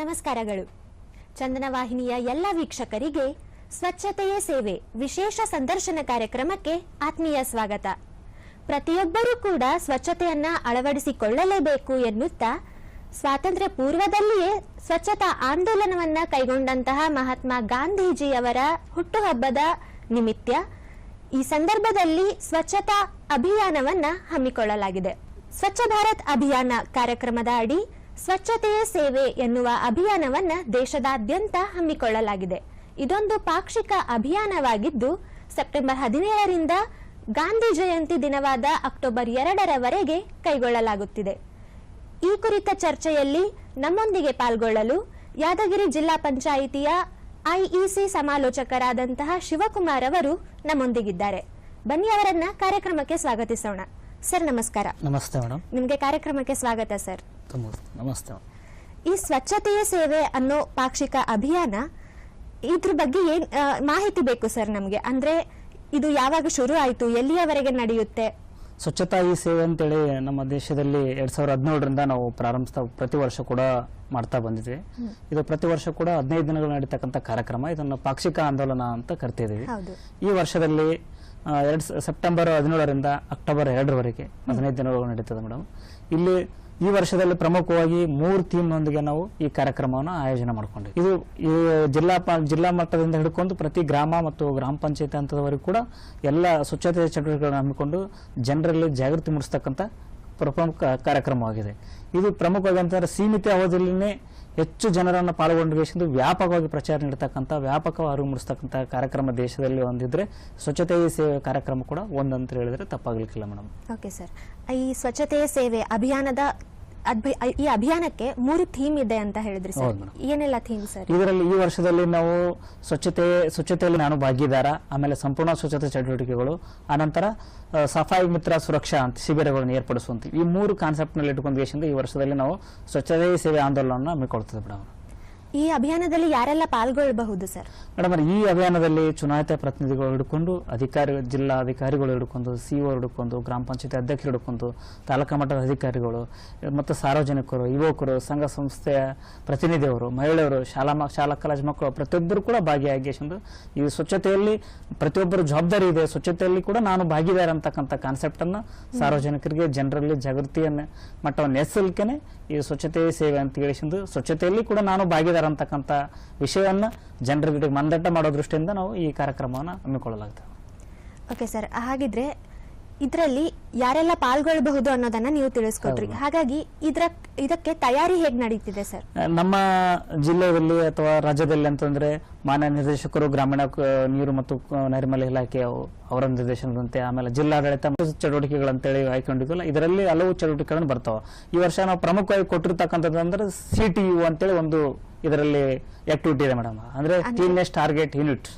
ನಮಸ್ಕಾರಗಳು. ಚಂದನ ವಾಹಿನಿಯ ಎಲ್ಲ ವೀಕ್ಷಕರಿಗೆ ಸ್ವಚ್ಛತೆಯೇ ಸೇವೆ ವಿಶೇಷ ಸಂದರ್ಶನ ಕಾರ್ಯಕ್ರಮಕ್ಕೆ ಆತ್ಮೀಯ ಸ್ವಾಗತ. ಪ್ರತಿಯೊಬ್ಬರೂ ಕೂಡ ಸ್ವಚ್ಛತೆಯನ್ನ ಅಳವಡಿಸಿಕೊಳ್ಳಲೇಬೇಕು ಎನ್ನುತ್ತಾ ಸ್ವಾತಂತ್ರ್ಯ ಪೂರ್ವದಲ್ಲಿಯೇ ಸ್ವಚ್ಛತಾ ಆಂದೋಲನವನ್ನ ಕೈಗೊಂಡಂತಹ ಮಹಾತ್ಮ ಗಾಂಧೀಜಿಯವರ ಹುಟ್ಟುಹಬ್ಬದ ನಿಮಿತ್ತ ಈ ಸಂದರ್ಭದಲ್ಲಿ ಸ್ವಚ್ಛತಾ ಅಭಿಯಾನವನ್ನ ಹಮ್ಮಿಕೊಳ್ಳಲಾಗಿದೆ. ಸ್ವಚ್ಛ ಭಾರತ್ ಅಭಿಯಾನ ಕಾರ್ಯಕ್ರಮದ ಅಡಿ ಸ್ವಚ್ಛತೆಯೇ ಸೇವೆ ಎನ್ನುವ ಅಭಿಯಾನವನ್ನ ದೇಶದಾದ್ಯಂತ ಹಮ್ಮಿಕೊಳ್ಳಲಾಗಿದೆ. ಇದೊಂದು ಪಾಕ್ಷಿಕ ಅಭಿಯಾನವಾಗಿದ್ದು ಸೆಪ್ಟೆಂಬರ್ ಹದಿನೇಳರಿಂದ ಗಾಂಧಿ ಜಯಂತಿ ದಿನವಾದ ಅಕ್ಟೋಬರ್ ಎರಡರವರೆಗೆ ಕೈಗೊಳ್ಳಲಾಗುತ್ತಿದೆ. ಈ ಕುರಿತ ಚರ್ಚೆಯಲ್ಲಿ ನಮ್ಮೊಂದಿಗೆ ಪಾಲ್ಗೊಳ್ಳಲು ಯಾದಗಿರಿ ಜಿಲ್ಲಾ ಪಂಚಾಯಿತಿಯ ಐಇಸಿ ಸಮಾಲೋಚಕರಾದಂತಹ ಶಿವಕುಮಾರ್ ಅವರು ನಮ್ಮೊಂದಿಗಿದ್ದಾರೆ. ಬನ್ನಿ ಅವರನ್ನ ಕಾರ್ಯಕ್ರಮಕ್ಕೆ ಸ್ವಾಗತಿಸೋಣ. ಸರ್ ನಮಸ್ಕಾರ. ನಮಸ್ತೆ ಮೇಡಮ್ ನಿಮಗೆ ಕಾರ್ಯಕ್ರಮಕ್ಕೆ ಸ್ವಾಗತ ಸರ್. ನಮಸ್ತೆ. ಈ ಸ್ವಚ್ಛತೆಯ ಸೇವೆ ಅನ್ನೋ ಪಾಕ್ಷಿಕ ಅಭಿಯಾನ ಇದ್ರ ಬಗ್ಗೆ ಏನ್ ಮಾಹಿತಿ ಬೇಕು ಸರ್ ನಮಗೆ? ಅಂದ್ರೆ ಇದು ಯಾವಾಗ ಶುರು ಆಯ್ತು ಎಲ್ಲಿಯವರೆಗೆ ನಡೆಯುತ್ತೆ? ಸ್ವಚ್ಛತಾ ಈ ಸೇವೆ ಅಂತೇಳಿ ನಮ್ಮ ದೇಶದಲ್ಲಿ ಎರಡ್ ಸಾವಿರದ ಹದಿನೇಳರಿಂದ ನಾವು ಪ್ರಾರಂಭಿಸ್ತಾ ಪ್ರತಿ ವರ್ಷ ಕೂಡ ಮಾಡ್ತಾ ಬಂದಿದ್ವಿ. ಇದು ಪ್ರತಿ ವರ್ಷ ಕೂಡ ಹದಿನೈದು ದಿನಗಳು ನಡೀತಕ್ಕಂಥ ಕಾರ್ಯಕ್ರಮ. ಇದನ್ನು ಪಾಕ್ಷಿಕ ಆಂದೋಲನ ಅಂತ ಕರಿತಿದ್ದೀವಿ ಈ ವರ್ಷದಲ್ಲಿ ಎರಡ್ ಸೆಪ್ಟೆಂಬರ್ ಹದಿನೇಳರಿಂದ ಅಕ್ಟೋಬರ್ ಎರಡರವರೆಗೆ ಹದಿನೈದು ದಿನಗಳು ನಡೀತದೆ ಮೇಡಮ್. ಇಲ್ಲಿ ಈ ವರ್ಷದಲ್ಲಿ ಪ್ರಮುಖವಾಗಿ ಮೂರು ಥೀಮ್ನೊಂದಿಗೆ ನಾವು ಈ ಕಾರ್ಯಕ್ರಮವನ್ನು ಆಯೋಜನೆ ಮಾಡಿಕೊಂಡ್ವಿ ಇದು ಜಿಲ್ಲಾ ಜಿಲ್ಲಾ ಮಟ್ಟದಿಂದ ಹಿಡ್ಕೊಂಡು ಪ್ರತಿ ಗ್ರಾಮ ಮತ್ತು ಗ್ರಾಮ ಪಂಚಾಯತ್ ಹಂತದವರೆಗೂ ಕೂಡ ಎಲ್ಲ ಸ್ವಚ್ಛತೆ ಚಟುವಟಿಕೆಗಳನ್ನು ಹಮ್ಮಿಕೊಂಡು ಜನರಲ್ಲಿ ಜಾಗೃತಿ ಮೂಡಿಸ್ತಕ್ಕಂಥ ಪ್ರಮುಖ ಕಾರ್ಯಕ್ರಮವಾಗಿದೆ. ಇದು ಪ್ರಮುಖವಾಗಿ ಅಂತಂದರೆ ಸೀಮಿತ ಅವಧಿಯಲ್ಲಿನೇ ಹೆಚ್ಚು ಜನರನ್ನು ಪಾಲ್ಗೊಂಡು ವ್ಯಾಪಕವಾಗಿ ಪ್ರಚಾರ ನೀಡತಕ್ಕಂಥ ವ್ಯಾಪಕ ಅರಿವು ಮೂಡಿಸ್ತಕ್ಕಂಥ ಕಾರ್ಯಕ್ರಮ ದೇಶದಲ್ಲಿ ಒಂದಿದ್ರೆ ಸ್ವಚ್ಛತೆ ಸೇವೆ ಕಾರ್ಯಕ್ರಮ ಕೂಡ ಒಂದಂತ ಹೇಳಿದ್ರೆ ತಪ್ಪಾಗಲಿಕ್ಕಿಲ್ಲ ಮೇಡಮ್. ಓಕೆ ಸರ್ ಈ ಸ್ವಚ್ಛತೆಯ ಸೇವೆ ಅಭಿಯಾನದ ಈ ಅಭಿಯಾನಕ್ಕೆ ಮೂರು ಥೀಮ್ ಇದೆ ಅಂತ ಹೇಳಿದ್ರಿ ಸರ್. ಏನೆಲ್ಲ ಥೀಮ್ ಸರ್? ಇದರಲ್ಲಿ ಈ ವರ್ಷದಲ್ಲಿ ನಾವು ಸ್ವಚ್ಛತೆ ಸ್ವಚ್ಛತೆಯಲ್ಲಿ ನಾನು ಭಾಗಿದಾರ ಆಮೇಲೆ ಸಂಪೂರ್ಣ ಸ್ವಚ್ಛತೆ ಚಟುವಟಿಕೆಗಳು ಆನಂತರ ಸಫಾಯಿ ಮಿತ್ರ ಸುರಕ್ಷಾ ಅಂತ ಶಿಬಿರಗಳನ್ನು ಏರ್ಪಡಿಸುವಂತ ಈ ಮೂರು ಕಾನ್ಸೆಪ್ಟ್ನಲ್ಲಿ ಇಟ್ಕೊಂಡು ಈ ವರ್ಷದಲ್ಲಿ ನಾವು ಸ್ವಚ್ಛತೆ ಸೇವೆ ಆಂದೋಲನ ಹಮ್ಮಿಕೊಳ್ತದೆ ಮೇಡಮ್. ಈ ಅಭಿಯಾನದಲ್ಲಿ ಯಾರೆಲ್ಲ ಪಾಲ್ಗೊಳ್ಳಬಹುದು, ಸರ್? ಮೇಡಮ್, ಈ ಅಭಿಯಾನದಲ್ಲಿ ಚುನಾಯಿತ ಪ್ರತಿನಿಧಿಗಳು ಹಿಡ್ಕೊಂಡು, ಅಧಿಕಾರಿ, ಜಿಲ್ಲಾ ಅಧಿಕಾರಿಗಳು ಹಿಡ್ಕೊಂಡು ಸಿಒ ಹಿಡ್ಕೊಂಡು, ಗ್ರಾಮ ಪಂಚಾಯತ್ ಅಧ್ಯಕ್ಷರು ಹಿಡ್ಕೊಂಡು, ತಾಲೂಕಾ ಮಟ್ಟದ ಅಧಿಕಾರಿಗಳು, ಮತ್ತು ಸಾರ್ವಜನಿಕರು, ಯುವಕರು, ಸಂಘ ಸಂಸ್ಥೆಯ ಪ್ರತಿನಿಧಿಯವರು, ಮಹಿಳೆಯರು, ಶಾಲಾ ಮ- ಶಾಲಾ ಕಾಲೇಜು ಮಕ್ಕಳು, ಪ್ರತಿಯೊಬ್ಬರು ಕೂಡ ಭಾಗಿಯಾಗಿಸಿಕೊಂಡು ಈ ಸ್ವಚ್ಛತೆಯಲ್ಲಿ ಪ್ರತಿಯೊಬ್ಬರು ಜವಾಬ್ದಾರಿ ಇದೆ. ಸ್ವಚ್ಛತೆಯಲ್ಲಿ ಕೂಡ ನಾನು ಭಾಗಿದಾರ ಅಂತಕ್ಕಂಥ ಕಾನ್ಸೆಪ್ಟನ್ನು ಸಾರ್ವಜನಿಕರಿಗೆ, ಜನರಲ್ಲಿ ಜಾಗೃತಿಯನ್ನು, ಮಟ್ಟವನ್ನು ಎತ್ತಲಿಕ್ಕೆ ಈ ಸ್ವಚ್ಛತೆ ಸೇವೆ ಅಂತ ಹೇಳಿಸಿದ್ದು ಸ್ವಚ್ಛತೆಯಲ್ಲಿ ಕೂಡ ನಾನು ಭಾಗಿದಾರ ಅಂತಕ್ಕಂಥ ವಿಷಯವನ್ನ ಜನರಿಗೆ ಮಂದಟ್ಟ ಮಾಡೋ ದೃಷ್ಟಿಯಿಂದ ನಾವು ಈ ಕಾರ್ಯಕ್ರಮವನ್ನು ಹಮ್ಮಿಕೊಳ್ಳಲಾಗ್ತದೆ. ಓಕೆ ಸರ್ ಹಾಗಿದ್ರೆ ಇದರಲ್ಲಿ ಯಾರೆಲ್ಲ ಪಾಲ್ಗೊಳ್ಳಬಹುದು ಅನ್ನೋದನ್ನ ನೀವು ತಿಳಿಸ್ಕೊಟ್ರಿ. ಹಾಗಾಗಿ ಇದ್ರ ಇದಕ್ಕೆ ತಯಾರಿ ಹೇಗ್ ನಡೀತಿದೆ ಸರ್? ನಮ್ಮ ಜಿಲ್ಲೆಯಲ್ಲಿ ಅಥವಾ ರಾಜ್ಯದಲ್ಲಿ ಅಂತಂದ್ರೆ ಮಾನ್ಯ ನಿರ್ದೇಶಕರು ಗ್ರಾಮೀಣ ನೀರು ಮತ್ತು ನೈರ್ಮಲ್ಯ ಇಲಾಖೆ ಅವರ ನಿರ್ದೇಶನದಂತೆ ಆಮೇಲೆ ಜಿಲ್ಲಾಡಳಿತ ಚಟುವಟಿಕೆಗಳಂತೇಳಿ ಆಯ್ಕೊಂಡಿದ್ವಲ್ಲ ಇದರಲ್ಲಿ ಹಲವು ಚಟುವಟಿಕೆಗಳನ್ನು ಬರ್ತಾವ. ಈ ವರ್ಷ ನಾವು ಪ್ರಮುಖವಾಗಿ ಕೊಟ್ಟಿರ್ತಕ್ಕಂಥದ್ದು ಅಂದ್ರೆ ಸಿ ಟಿ ಯು ಅಂತೇಳಿ ಒಂದು ಇದರಲ್ಲಿ ಆಕ್ಟಿವಿಟಿ ಇದೆ ಮೇಡಮ್ ಅಂದ್ರೆ ಕ್ಲೀನ್ನೆಸ್ ಟಾರ್ಗೆಟ್ ಯೂನಿಟ್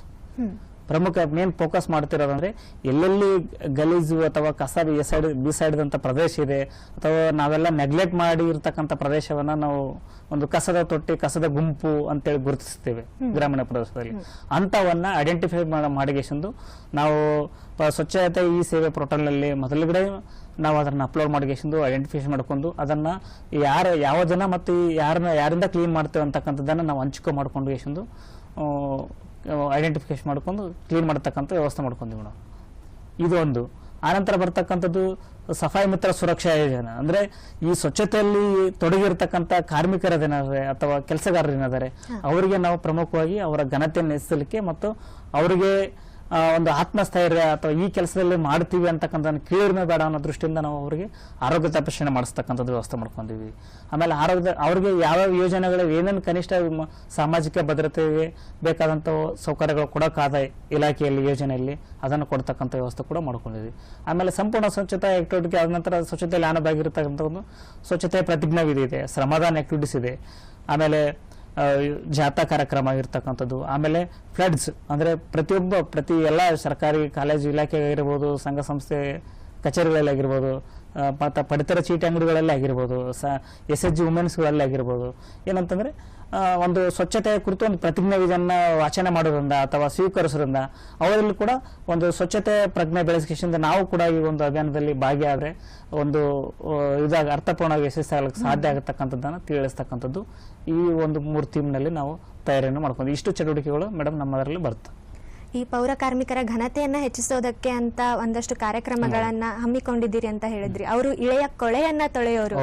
ಪ್ರಮುಖ ಮೇನ್ ಫೋಕಸ್ ಮಾಡ್ತಿರೋದಂದ್ರೆ ಎಲ್ಲೆಲ್ಲಿ ಗಲೀಜು ಅಥವಾ ಕಸ ಸೈಡ್ ಬಿಸೈಡ್ದಂತ ಪ್ರದೇಶ ಇದೆ ಅಥವಾ ನಾವೆಲ್ಲ ನೆಗ್ಲೆಕ್ಟ್ ಮಾಡಿ ಇರ್ತಕ್ಕಂಥ ಪ್ರದೇಶವನ್ನ ನಾವು ಒಂದು ಕಸದ ತೊಟ್ಟಿ ಕಸದ ಗುಂಪು ಅಂತೇಳಿ ಗುರುತಿಸ್ತೇವೆ ಗ್ರಾಮೀಣ ಪ್ರದೇಶದಲ್ಲಿ. ಅಂತವನ್ನ ಐಡೆಂಟಿಫೈ ಮಾಡಿಗೆ ನಾವು ಸ್ವಚ್ಛತೆ ಈ ಸೇವೆ ಪೋರ್ಟಲ್ ಮೊದಲುಗಡೆ ಮೊದಲಗಡೆ ನಾವು ಅದನ್ನು ಅಪ್ಲೋಡ್ ಮಾಡಿಗೆಸಂದು ಐಡೆಂಟಿಫಿಕೇಶನ್ ಮಾಡ್ಕೊಂಡು ಅದನ್ನು ಯಾರು ಯಾವ ಜನ ಮತ್ತು ಯಾರನ್ನ ಯಾರಿಂದ ಕ್ಲೀನ್ ಮಾಡ್ತೇವೆ ಅಂತಕ್ಕಂಥದ್ದನ್ನು ನಾವು ಹಂಚಿಕೆ ಮಾಡ್ಕೊಂಡು ಎಷ್ಟೊಂದು ಐಡೆಂಟಿಫಿಕೇಶನ್ ಮಾಡ್ಕೊಂಡು ಕ್ಲೀನ್ ಮಾಡತಕ್ಕಂಥ ವ್ಯವಸ್ಥೆ ಮಾಡ್ಕೊಂಡ್ವಿ ಮೇಡಮ್ ಇದು ಒಂದು. ಆನಂತರ ಬರ್ತಕ್ಕಂಥದ್ದು ಸಫಾಯಿ ಮಿತ್ರ ಸುರಕ್ಷಾ ಯೋಜನೆ. ಅಂದರೆ ಈ ಸ್ವಚ್ಛತೆಯಲ್ಲಿ ತೊಡಗಿರ್ತಕ್ಕಂಥ ಕಾರ್ಮಿಕರದೇನಾದ್ರೆ ಅಥವಾ ಕೆಲಸಗಾರರೇನಾದರೆ ಅವರಿಗೆ ನಾವು ಪ್ರಮುಖವಾಗಿ ಅವರ ಘನತೆಯನ್ನು ಹೆಚ್ಚಿಸಲಿಕ್ಕೆ ಮತ್ತು ಅವರಿಗೆ ಒಂದು ಆತ್ಮಸ್ಥೈರ್ಯ ಅಥವಾ ಈ ಕೆಲಸದಲ್ಲಿ ಮಾಡ್ತೀವಿ ಅಂತಕ್ಕಂಥ ಕೀಳಿಮೆ ಬೇಡ ಅನ್ನೋ ದೃಷ್ಟಿಯಿಂದ ನಾವು ಅವರಿಗೆ ಆರೋಗ್ಯ ತಪಾಸಣೆ ಮಾಡಿಸ್ತಕ್ಕಂಥದ್ದು ವ್ಯವಸ್ಥೆ ಮಾಡ್ಕೊಂಡಿವಿ ಆಮೇಲೆ ಆರೋಗ್ಯ, ಅವರಿಗೆ ಯಾವ್ಯಾವ ಯೋಜನೆಗಳು, ಏನೇನು ಕನಿಷ್ಠ ಸಾಮಾಜಿಕ ಭದ್ರತೆಗೆ ಬೇಕಾದಂಥ ಸೌಕರ್ಯಗಳು ಕೊಡೋಕ್ಕಾದ ಇಲಾಖೆಯಲ್ಲಿ, ಯೋಜನೆಯಲ್ಲಿ ಅದನ್ನು ಕೊಡ್ತಕ್ಕಂಥ ವ್ಯವಸ್ಥೆ ಕೂಡ ಮಾಡ್ಕೊಂಡಿದ್ವಿ. ಆಮೇಲೆ ಸಂಪೂರ್ಣ ಸ್ವಚ್ಛತಾ ಆಕ್ಟಿವಿಟಿ ಆದ ನಂತರ ಸ್ವಚ್ಛತೆಯಲ್ಲಿ ಆನಬಾಗಿರ್ತಕ್ಕಂಥ ಒಂದು ಸ್ವಚ್ಛತೆಯ ಪ್ರತಿಜ್ಞಾ ವಿಧಿ ಇದೆ, ಶ್ರಮದಾನ ಆಕ್ಟಿವಿಟೀಸ್ ಇದೆ. ಆಮೇಲೆ ಜಾಥಾ ಕಾರ್ಯಕ್ರಮ ಇರ್ತಕ್ಕಂಥದ್ದು. ಆಮೇಲೆ ಫ್ಲಡ್ಸ್ ಅಂದರೆ ಪ್ರತಿಯೊಬ್ಬ, ಪ್ರತಿ ಎಲ್ಲ ಸರ್ಕಾರಿ ಕಾಲೇಜು ಇಲಾಖೆ ಆಗಿರ್ಬೋದು, ಸಂಘ ಸಂಸ್ಥೆ ಕಚೇರಿಗಳಲ್ಲಿ ಆಗಿರ್ಬೋದು ಮತ್ತು ಪಡಿತರ ಚೀಟಿ ಅಂಗಡಿಗಳಲ್ಲೇ ಆಗಿರ್ಬೋದು, ಸ, ಎಸ್ ಎಚ್ ಜಿ ವುಮೆನ್ಸ್ಗಳಲ್ಲೇ ಆಗಿರ್ಬೋದು. ಏನಂತಂದ್ರೆ ಒಂದು ಸ್ವಚ್ಛತೆಯ ಕುರಿತು ಒಂದು ಪ್ರತಿಜ್ಞೆ ಇದನ್ನ ವಾಚನ ಮಾಡೋದ್ರಿಂದ ಅಥವಾ ಸ್ವೀಕರಿಸೋದ್ರಿಂದ ಅವರಲ್ಲಿ ಕೂಡ ಒಂದು ಸ್ವಚ್ಛತೆ ಪ್ರಜ್ಞೆ ಬೆಳೆಸಿಕೆಯಿಂದ ನಾವು ಕೂಡ ಈ ಒಂದು ಅಭಿಯಾನದಲ್ಲಿ ಭಾಗಿಯಾದ್ರೆ ಒಂದು ಇದಾಗ ಅರ್ಥಪೂರ್ಣವಾಗಿ ಯಶಸ್ಸಾಗಲಿಕ್ಕೆ ಸಾಧ್ಯ ಆಗತಕ್ಕಂಥದ್ದನ್ನು ತಿಳಿಸ್ತಕ್ಕಂಥದ್ದು ಈ ಒಂದು ಮೂರು ಥೀಮ್ನಲ್ಲಿ ನಾವು ತಯಾರಿಯನ್ನು ಮಾಡ್ಕೊಂಡು ಇಷ್ಟು ಚಟುವಟಿಕೆಗಳು ಮೇಡಮ್ ನಮ್ಮದರಲ್ಲಿ ಬರುತ್ತೆ. ಈ ಪೌರ ಕಾರ್ಮಿಕರ ಘನತೆಯನ್ನ ಹೆಚ್ಚಿಸೋದಕ್ಕೆ ಅಂತ ಒಂದಷ್ಟು ಕಾರ್ಯಕ್ರಮಗಳನ್ನ ಹಮ್ಮಿಕೊಂಡಿದ್ದೀರಿ ಅಂತ ಹೇಳಿದ್ರಿ. ಅವರು ಇಳೆಯ ಕೊಳೆಯನ್ನ ತೊಳೆಯೋರು.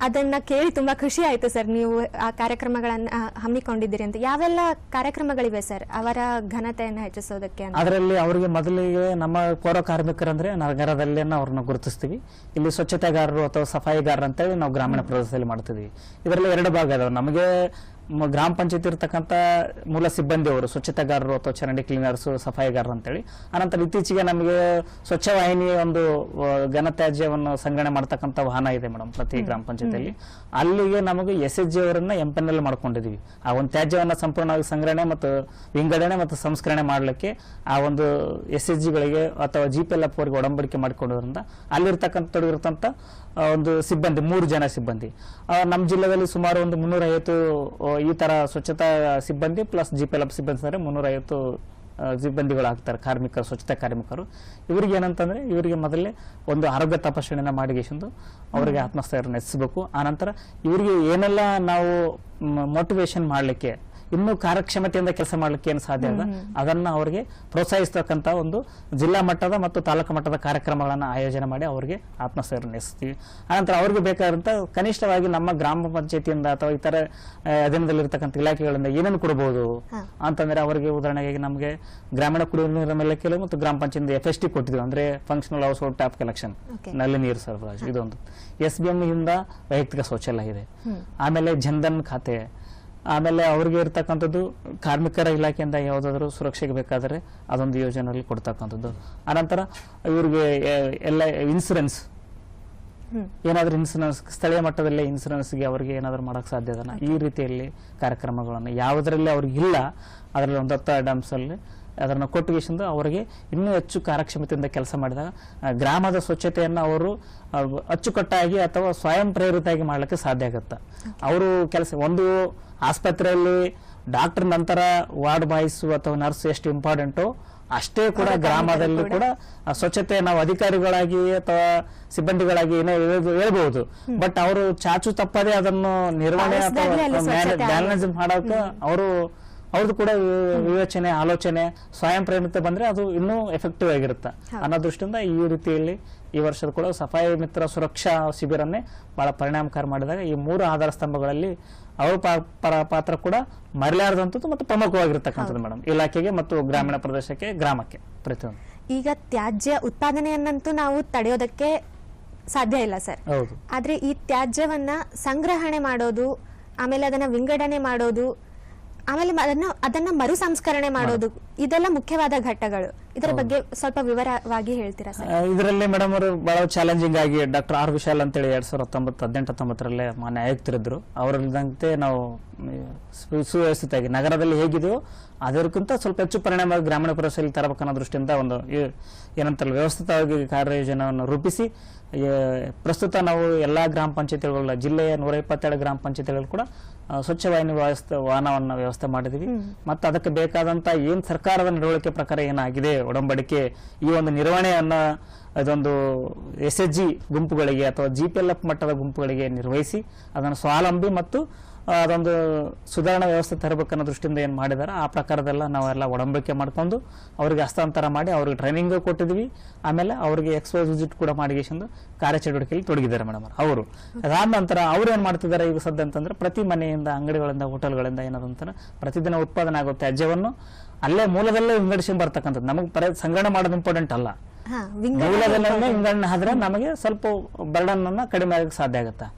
ಅದನ್ನ ಕೇಳಿ ತುಂಬಾ ಖುಷಿ ಆಯ್ತು ಸರ್. ನೀವು ಆ ಕಾರ್ಯಕ್ರಮಗಳನ್ನ ಹಮ್ಮಿಕೊಂಡಿದ್ದೀರಿ ಅಂತ. ಯಾವೆಲ್ಲ ಕಾರ್ಯಕ್ರಮಗಳಿವೆ ಸರ್? ಅವರ ಘನತೆಯನ್ನು ಹೆಚ್ಚಿಸೋದಕ್ಕೆ ಅದರಲ್ಲಿ ಅವರಿಗೆ ಮೊದಲಿಗೆ ನಮ್ಮ ಪೌರ ಕಾರ್ಮಿಕರಂದ್ರೆ ನಗರದಲ್ಲೇ ಅವ್ರನ್ನ ಗುರುತಿಸ್ತೀವಿ. ಇಲ್ಲಿ ಸ್ವಚ್ಛತೆಗಾರರು ಅಥವಾ ಸಫಾಯಿಗಾರರು ಅಂತೇಳಿ ನಾವು ಗ್ರಾಮೀಣ ಪ್ರದೇಶದಲ್ಲಿ ಮಾಡ್ತಿದ್ವಿ. ಇದರಲ್ಲಿ ಎರಡು ಭಾಗ ಅದಾವೆ. ನಮಗೆ ಗ್ರಾಮ ಪಂಚಾಯತಿ ಇರ್ತಕ್ಕಂಥ ಮೂಲ ಸಿಬ್ಬಂದಿಯವರು ಸ್ವಚ್ಛತೆಗಾರರು ಅಥವಾ ಚರಂಡಿ ಕ್ಲೀನರ್ಸ್ ಸಫಾಯಿಗಾರರು ಅಂತೇಳಿ ಅನಂತರ ಇತ್ತೀಚೆಗೆ ನಮಗೆ ಸ್ವಚ್ಛ ವಾಹಿನಿ ಒಂದು ಘನತ್ಯಾಜ್ಯವನ್ನು ಸಂಗ್ರಹಣೆ ಮಾಡ್ತಕ್ಕಂಥ ವಾಹನ ಇದೆ ಮೇಡಮ್ ಪ್ರತಿ ಗ್ರಾಮ ಪಂಚಾಯತಿಯಲ್ಲಿ ಅಲ್ಲಿಗೆ ನಮಗೆ ಎಸ್ ಎಚ್ ಜಿ ಅವರನ್ನ ಎಂ ಪಿ ಎಲ್ ಮಾಡ್ಕೊಂಡಿದೀವಿ. ಆ ಒಂದು ತ್ಯಾಜ್ಯವನ್ನು ಸಂಪೂರ್ಣವಾಗಿ ಸಂಗ್ರಹಣೆ ಮತ್ತು ವಿಂಗಡಣೆ ಮತ್ತು ಸಂಸ್ಕರಣೆ ಮಾಡಲಿಕ್ಕೆ ಆ ಒಂದು ಎಸ್ ಎಚ್ ಜಿಗಳಿಗೆ ಅಥವಾ ಜಿ ಪಿ ಎಲ್ ಎಫ್ ಅವರಿಗೆ ಒಡಂಬಡಿಕೆ ಮಾಡಿಕೊಂಡಿರೋದ್ರಿಂದ ಅಲ್ಲಿರ್ತಕ್ಕಂಥ ತೊಡಗಿರ್ತಂಥ ಒಂದು ಸಿಬ್ಬಂದಿ ಮೂರು ಜನ ಸಿಬ್ಬಂದಿ. ನಮ್ಮ ಜಿಲ್ಲೆಯಲ್ಲಿ ಸುಮಾರು ಒಂದು ಮುನ್ನೂರ ಐವತ್ತು ಆ, ಈ ತರ ಸ್ವಚ್ಛತಾ ಸಿಬ್ಬಂದಿ plus G P L F ಸಿಬ್ಬಂದಿ ಅಂದರೆ ಮುನ್ನೂರ ಐವತ್ತು ಆ, ಸಿಬ್ಬಂದಿಗಳು ಆಗ್ತಾರೆ ಕಾರ್ಮಿಕರು ಸ್ವಚ್ಛತಾ ಕಾರ್ಮಿಕರು. ಇವರಿಗೆ ಏನಂತಂದ್ರೆ ಇವರಿಗೆ ಮೊದಲೇ ಒಂದು ಆರೋಗ್ಯ ತಪಾಸಣೆಯನ್ನು ಮಾಡಿಗೆಸಿಂದು ಅವರಿಗೆ ಆತ್ಮಸ್ಥೈರ್ಯ ನೆಲೆಸಬೇಕು ಆನಂತರ ಇವರಿಗೆ ಏನೆಲ್ಲ ನಾವು ಮೋಟಿವೇಶನ್ ಮಾಡಲಿಕ್ಕೆ ಇನ್ನೂ ಕಾರ್ಯಕ್ಷಮತೆಯಿಂದ ಕೆಲಸ ಮಾಡ್ಲಿಕ್ಕೆ ಏನು ಸಾಧ್ಯ ಅದ ಅದನ್ನ ಅವರಿಗೆ ಪ್ರೋತ್ಸಾಹಿಸ್ತಕ್ಕಂಥ ಒಂದು ಜಿಲ್ಲಾ ಮಟ್ಟದ ಮತ್ತು ತಾಲೂಕು ಮಟ್ಟದ ಕಾರ್ಯಕ್ರಮಗಳನ್ನು ಆಯೋಜನೆ ಮಾಡಿ ಅವರಿಗೆ ಆತ್ಮಸ್ಥೈರ್ಯ ನಡೆಸ್ತೀವಿ ಆನಂತರ ಅವ್ರಿಗೆ ಬೇಕಾದಂತ ಕನಿಷ್ಠವಾಗಿ ನಮ್ಮ ಗ್ರಾಮ ಪಂಚಾಯತಿಯಿಂದ ಅಥವಾ ಇತರ ಅಧೀನದಲ್ಲಿರ್ತಕ್ಕಂಥ ಇಲಾಖೆಗಳಿಂದ ಏನೇನು ಕೊಡಬಹುದು. ಅಂತಂದ್ರೆ ಅವರಿಗೆ ಉದಾಹರಣೆಗೆ ನಮಗೆ ಗ್ರಾಮೀಣ ಕುಡಿಯುವ ನೀರಿನ ಮೇಲೆ ಕೆಲವು ಮತ್ತು ಗ್ರಾಮ ಪಂಚಾಯತ್ ಎಫ್ ಎಸ್ ಟಿ ಕೊಟ್ಟಿದ್ವಿ ಅಂದ್ರೆ ಫಂಕ್ಷನಲ್ ಹೌಸ್ ಹೋಲ್ಡ್ ಟ್ಯಾಪ್ ಕಲೆಕ್ಷನ್ನಲ್ಲಿ ನೀರು ಸರಬರಾಜು. ಇದೊಂದು. ಎಸ್ ಬಿ ಎಂ ಇಂದ ವೈಯಕ್ತಿಕ ಶೌಚಾಲಯ ಇದೆ. ಆಮೇಲೆ ಜನ್ಧನ್ ಖಾತೆ. ಆಮೇಲೆ ಅವ್ರಿಗೆ ಇರ್ತಕ್ಕಂಥದ್ದು ಕಾರ್ಮಿಕರ ಇಲಾಖೆಯಿಂದ ಯಾವುದಾದ್ರೂ ಸುರಕ್ಷೆಗೆ ಬೇಕಾದರೆ ಅದೊಂದು ಯೋಜನೆಯಲ್ಲಿ ಕೊಡ್ತಕ್ಕಂಥದ್ದು. ಆನಂತರ ಇವ್ರಿಗೆ ಎಲ್ಲ ಇನ್ಸೂರೆನ್ಸ್ ಏನಾದರೂ ಇನ್ಸೂರೆನ್ಸ್ ಸ್ಥಳೀಯ ಮಟ್ಟದಲ್ಲಿ ಇನ್ಸೂರೆನ್ಸ್ಗೆ ಅವರಿಗೆ ಏನಾದರೂ ಮಾಡೋಕ್ಕೆ ಸಾಧ್ಯ ಅದನ್ನ? ಈ ರೀತಿಯಲ್ಲಿ ಕಾರ್ಯಕ್ರಮಗಳನ್ನು. ಯಾವುದರಲ್ಲಿ ಅವ್ರಿಗೆ ಇಲ್ಲ ಅದರಲ್ಲಿ ಒಂದು ಹತ್ತು ಡಾಮ್ಸಲ್ಲಿ ಅದನ್ನು ಕೊಟ್ಟಿಗೆಸಿಂದ ಅವರಿಗೆ ಇನ್ನೂ ಹೆಚ್ಚು ಕಾರ್ಯಕ್ಷಮತೆಯಿಂದ ಕೆಲಸ ಮಾಡಿದಾಗ ಗ್ರಾಮದ ಸ್ವಚ್ಛತೆಯನ್ನು ಅವರು ಅಚ್ಚುಕಟ್ಟಾಗಿ ಅಥವಾ ಸ್ವಯಂ ಪ್ರೇರಿತಾಗಿ ಮಾಡಲಿಕ್ಕೆ ಸಾಧ್ಯ ಆಗುತ್ತೆ? ಅವರು ಕೆಲಸ ಒಂದು ಆಸ್ಪತ್ರೆಯಲ್ಲಿ ಡಾಕ್ಟರ್ ನಂತರ ವಾರ್ಡ್ ಬಾಯ್ಸ್ ಅಥವಾ ನರ್ಸ್ ಎಷ್ಟು ಇಂಪಾರ್ಟೆಂಟು ಅಷ್ಟೇ ಕೂಡ ಗ್ರಾಮದಲ್ಲಿ ಕೂಡ ಸ್ವಚ್ಛತೆ ನಾವು ಅಧಿಕಾರಿಗಳಾಗಿ ಅಥವಾ ಸಿಬ್ಬಂದಿಗಳಾಗಿ ಏನೋ ಹೇಳ್ಬಹುದು. ಬಟ್ ಅವರು ಚಾಚು ತಪ್ಪದೆ ಅದನ್ನು ನಿರ್ವಹಣೆ ಅಥವಾ ಮ್ಯಾನೇಜ್ ಮಾಡೋಕೆ ಅವರು ಅವ್ರದ್ದು ಕೂಡ ವಿವೇಚನೆ ಆಲೋಚನೆ ಸ್ವಯಂ ಪ್ರೇರಿತ ಬಂದ್ರೆ ಅದು ಇನ್ನೂ ಎಫೆಕ್ಟಿವ್ ಆಗಿರುತ್ತೆ. ಅನ್ನೋ ದೃಷ್ಟಿಯಿಂದ ಈ ರೀತಿಯಲ್ಲಿ ಈ ವರ್ಷದ ಕೂಡ ಸಫಾಯಿ ಮಿತ್ರ ಸುರಕ್ಷಾ ಶಿಬಿರನ್ನೇ ಬಹಳ ಪರಿಣಾಮಕಾರಿ ಮಾಡಿದಾಗ ಈ ಮೂರು ಆಧಾರ ಸ್ತಂಭಗಳಲ್ಲಿ ಅವರ ಪಾತ್ರ ಕೂಡ ಮರೆಯಲಾರದಂಥದ್ದು ಮತ್ತು ಪ್ರಮುಖವಾಗಿರ್ತಕ್ಕಂಥದ್ದು ಮೇಡಮ್. ಇಲಾಖೆಗೆ ಮತ್ತು ಗ್ರಾಮೀಣ ಪ್ರದೇಶಕ್ಕೆ ಗ್ರಾಮಕ್ಕೆ ಪ್ರತಿಯೊಂದು. ಈಗ ತ್ಯಾಜ್ಯ ಉತ್ಪಾದನೆಯನ್ನಂತೂ ನಾವು ತಡೆಯೋದಕ್ಕೆ ಸಾಧ್ಯ ಇಲ್ಲ ಸರ್. ಹೌದು. ಆದ್ರೆ ಈ ತ್ಯಾಜ್ಯವನ್ನ ಸಂಗ್ರಹಣೆ ಮಾಡೋದು ಆಮೇಲೆ ಅದನ್ನ ವಿಂಗಡಣೆ ಮಾಡೋದು ಆಮೇಲೆ ಅದನ್ನ ಅದನ್ನ ಮರು ಸಂಸ್ಕರಣೆ ಮಾಡೋದು. ಇದೆಲ್ಲ ಮುಖ್ಯವಾದ ಘಟ್ಟಗಳು. ಇದರ ಬಗ್ಗೆ ಸ್ವಲ್ಪ ವಿವರವಾಗಿ ಹೇಳ್ತೀರಾ ಸರ್? ಇದರಲ್ಲಿ ಮೇಡಮ್ ಅವರು ಬಹಳ ಚಾಲೆಂಜಿಂಗ್ ಆಗಿ ಡಾಕ್ಟರ್ ಆರ್ ವಿಶಾಲ್ ಅಂತೇಳಿ ಎರಡ್ ಸಾವಿರದ ಹತ್ತೊಂಬತ್ತು ಹದಿನೆಂಟು ಹತ್ತೊಂಬತ್ತರಲ್ಲೇ ಮಾನ್ಯ ಆಯುಕ್ತರಿದ್ರು ನಾವು ಸುವ್ಯವಸ್ಥಿತವಾಗಿ ನಗರದಲ್ಲಿ ಹೇಗಿದೆಯೋ ಅದಕ್ಕಿಂತ ಸ್ವಲ್ಪ ಹೆಚ್ಚು ಪರಿಣಾಮ ಗ್ರಾಮೀಣ ಪ್ರದೇಶದಲ್ಲಿ ತರಬೇಕನ್ನೋ ದೃಷ್ಟಿಯಿಂದ ಒಂದು ಏನಂತಲ್ಲ ವ್ಯವಸ್ಥಿತವಾಗಿ ಕಾರ್ಯಯೋಜನೆಯನ್ನು ರೂಪಿಸಿ ಪ್ರಸ್ತುತ ನಾವು ಎಲ್ಲ ಗ್ರಾಮ ಪಂಚಾಯತಿಗಳ ಜಿಲ್ಲೆಯ ನೂರ ಇಪ್ಪತ್ತೆರಡು ಗ್ರಾಮ ಪಂಚಾಯತಿಗಳು ಕೂಡ ಸ್ವಚ್ಛ ವಾಹಿನಿ ವ್ಯವಸ್ಥೆ ವಾಹನವನ್ನು ವ್ಯವಸ್ಥೆ ಮಾಡಿದೀವಿ. ಮತ್ತು ಅದಕ್ಕೆ ಬೇಕಾದಂಥ ಏನು ಸರ್ಕಾರದ ನಡವಳಿಕೆ ಪ್ರಕಾರ ಏನಾಗಿದೆ ಒಡಂಬಡಿಕೆ ಈ ಒಂದು ನಿರ್ವಹಣೆಯನ್ನ ಅದೊಂದು ಎಸ್ ಎಚ್ ಜಿ ಗುಂಪುಗಳಿಗೆ ಅಥವಾ ಜಿ ಪಿ ಎಲ್ ಎಫ್ ಮಟ್ಟದ ಗುಂಪುಗಳಿಗೆ ನಿರ್ವಹಿಸಿ ಅದನ್ನು ಸ್ವಾವಲಂಬಿ ಮತ್ತು ಅದೊಂದು ಸುಧಾರಣಾ ವ್ಯವಸ್ಥೆ ತರಬೇಕನ್ನೋ ದೃಷ್ಟಿಯಿಂದ ಏನು ಮಾಡಿದಾರೆ, ಆ ಪ್ರಕಾರದೆಲ್ಲ ನಾವೆಲ್ಲ ಒಡಂಬಡಿಕೆ ಮಾಡ್ಕೊಂಡು ಅವರಿಗೆ ಹಸ್ತಾಂತರ ಮಾಡಿ ಅವ್ರಿಗೆ ಟ್ರೈನಿಂಗ್ ಕೊಟ್ಟಿದ್ವಿ. ಆಮೇಲೆ ಅವರಿಗೆ ಎಕ್ಸ್ಪೋಸ್ ವಿಸಿಟ್ ಕೂಡ ಮಾಡಿಗೆಸಿಂದು ಕಾರ್ಯಚಟುವಟಿಕೆಯಲ್ಲಿ ತೊಡಗಿದ್ದಾರೆ ಮೇಡಮ್ ಅವರು. ಅದಾದ ನಂತರ ಅವ್ರು ಏನು ಮಾಡ್ತಿದ್ದಾರೆ ಈಗ ಸದ್ಯ ಅಂತಂದ್ರೆ ಪ್ರತಿ ಮನೆಯಿಂದ ಅಂಗಡಿಗಳಿಂದ ಹೋಟೆಲ್ಗಳಿಂದ ಏನದಂತಾರೆ ಪ್ರತಿದಿನ ಉತ್ಪಾದನೆ ಆಗುವ ತ್ಯಾಜ್ಯವನ್ನು ಅಲ್ಲೇ ಮೂಲದಲ್ಲೇ ವಿಂಗಡಿಸಿ ಬರ್ತಕ್ಕಂಥದ್ದು. ನಮಗೆ ಪರ ಸಂಗ್ರಹಣೆ ಮಾಡೋದು ಇಂಪಾರ್ಟೆಂಟ್ ಅಲ್ಲ. ಮೂಲದಲ್ಲೇ ವಿಂಗಡಣೆ ಆದ್ರೆ ನಮಗೆ ಸ್ವಲ್ಪ ಬರ್ಡನ್ ಅನ್ನ ಕಡಿಮೆ ಆಗಕ್ಕೆ ಸಾಧ್ಯ ಆಗುತ್ತೆ.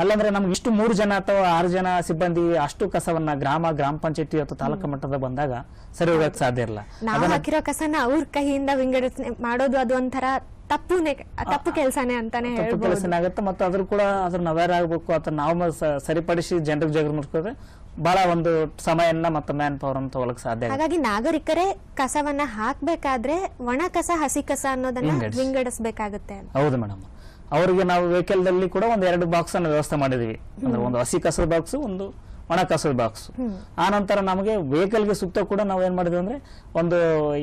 ಅಲ್ಲಂದ್ರೆ ನಮ್ಗೆ ಇಷ್ಟು ಮೂರು ಜನ ಅಥವಾ ಆರು ಜನ ಸಿಬ್ಬಂದಿ ಅಷ್ಟು ಕಸವನ್ನ ಗ್ರಾಮ ಗ್ರಾಮ ಪಂಚಾಯತಿ ಅಥವಾ ತಾಲೂಕು ಮಟ್ಟದ ಬಂದಾಗ ಸರಿ ಹೋಗಕ್ಕೆ ಸಾಧ್ಯ ಇಲ್ಲ ನಾವು ಹಾಕಿರೋ ಕಸನ ಅವ್ರ ಕೈಯಿಂದ ವಿಂಗಡಿಸಿ ಮಾಡೋದು ಅದು ಒಂಥರ ತಪ್ಪುನೆ ತಪ್ಪು ಕೆಲಸನೇ ಅಂತಾನೆ ತಪ್ಪು ಹೇಳ್ಬೋದು. ಕೆಲಸ ಆಗುತ್ತೆ. ಮತ್ತೆ ಅದ್ರ ಕೂಡ ಅದ್ರ ಅವೇರ್ ಆಗಬೇಕು ಅಥವಾ ನಾವು ಸರಿಪಡಿಸಿ ಜನರಿಗೆ ಜಾಗೃತಿ ಮಾಡ್ಕೋದ್ರೆ ಬಹಳ ಒಂದು ಸಮಯನ್ನ ಮತ್ತು ಮ್ಯಾನ್ ಪವರ್ ಅಂತ ತಗೊಳಕ್ ಸಾಧ್ಯ ಆಗುತ್ತೆ. ಹಾಗಾಗಿ ನಾಗರಿಕರೇ ಕಸವನ್ನ ಹಾಕ್ಬೇಕಾದ್ರೆ ಒಣ ಕಸ ಹಸಿ ಕಸ ಅನ್ನೋದನ್ನ ವಿಂಗಡಿಸಿ. ವಿಂಗಡಿಸ್ಬೇಕಾಗುತ್ತೆ ಹೌದು ಮೇಡಮ್. ಅವರಿಗೆ ನಾವು ವೆಹಿಕಲ್ ದಲ್ಲಿ ಕೂಡ ಒಂದು ಎರಡು ಬಾಕ್ಸ್ ಅನ್ನ ವ್ಯವಸ್ಥೆ ಮಾಡಿದೀವಿ. ಅಂದ್ರೆ ಒಂದು ಹಸಿ ಕಸದ ಬಾಕ್ಸ್ ಒಂದು ಒಣ ಕಸದ ಬಾಕ್ಸ್ ಆ ನಂತರ ನಮಗೆ ವೆಹಿಕಲ್ಗೆ ಸುತ್ತ ಕೂಡ ನಾವು ಏನ್ ಮಾಡಿದ್ವಿ ಅಂದ್ರೆ ಒಂದು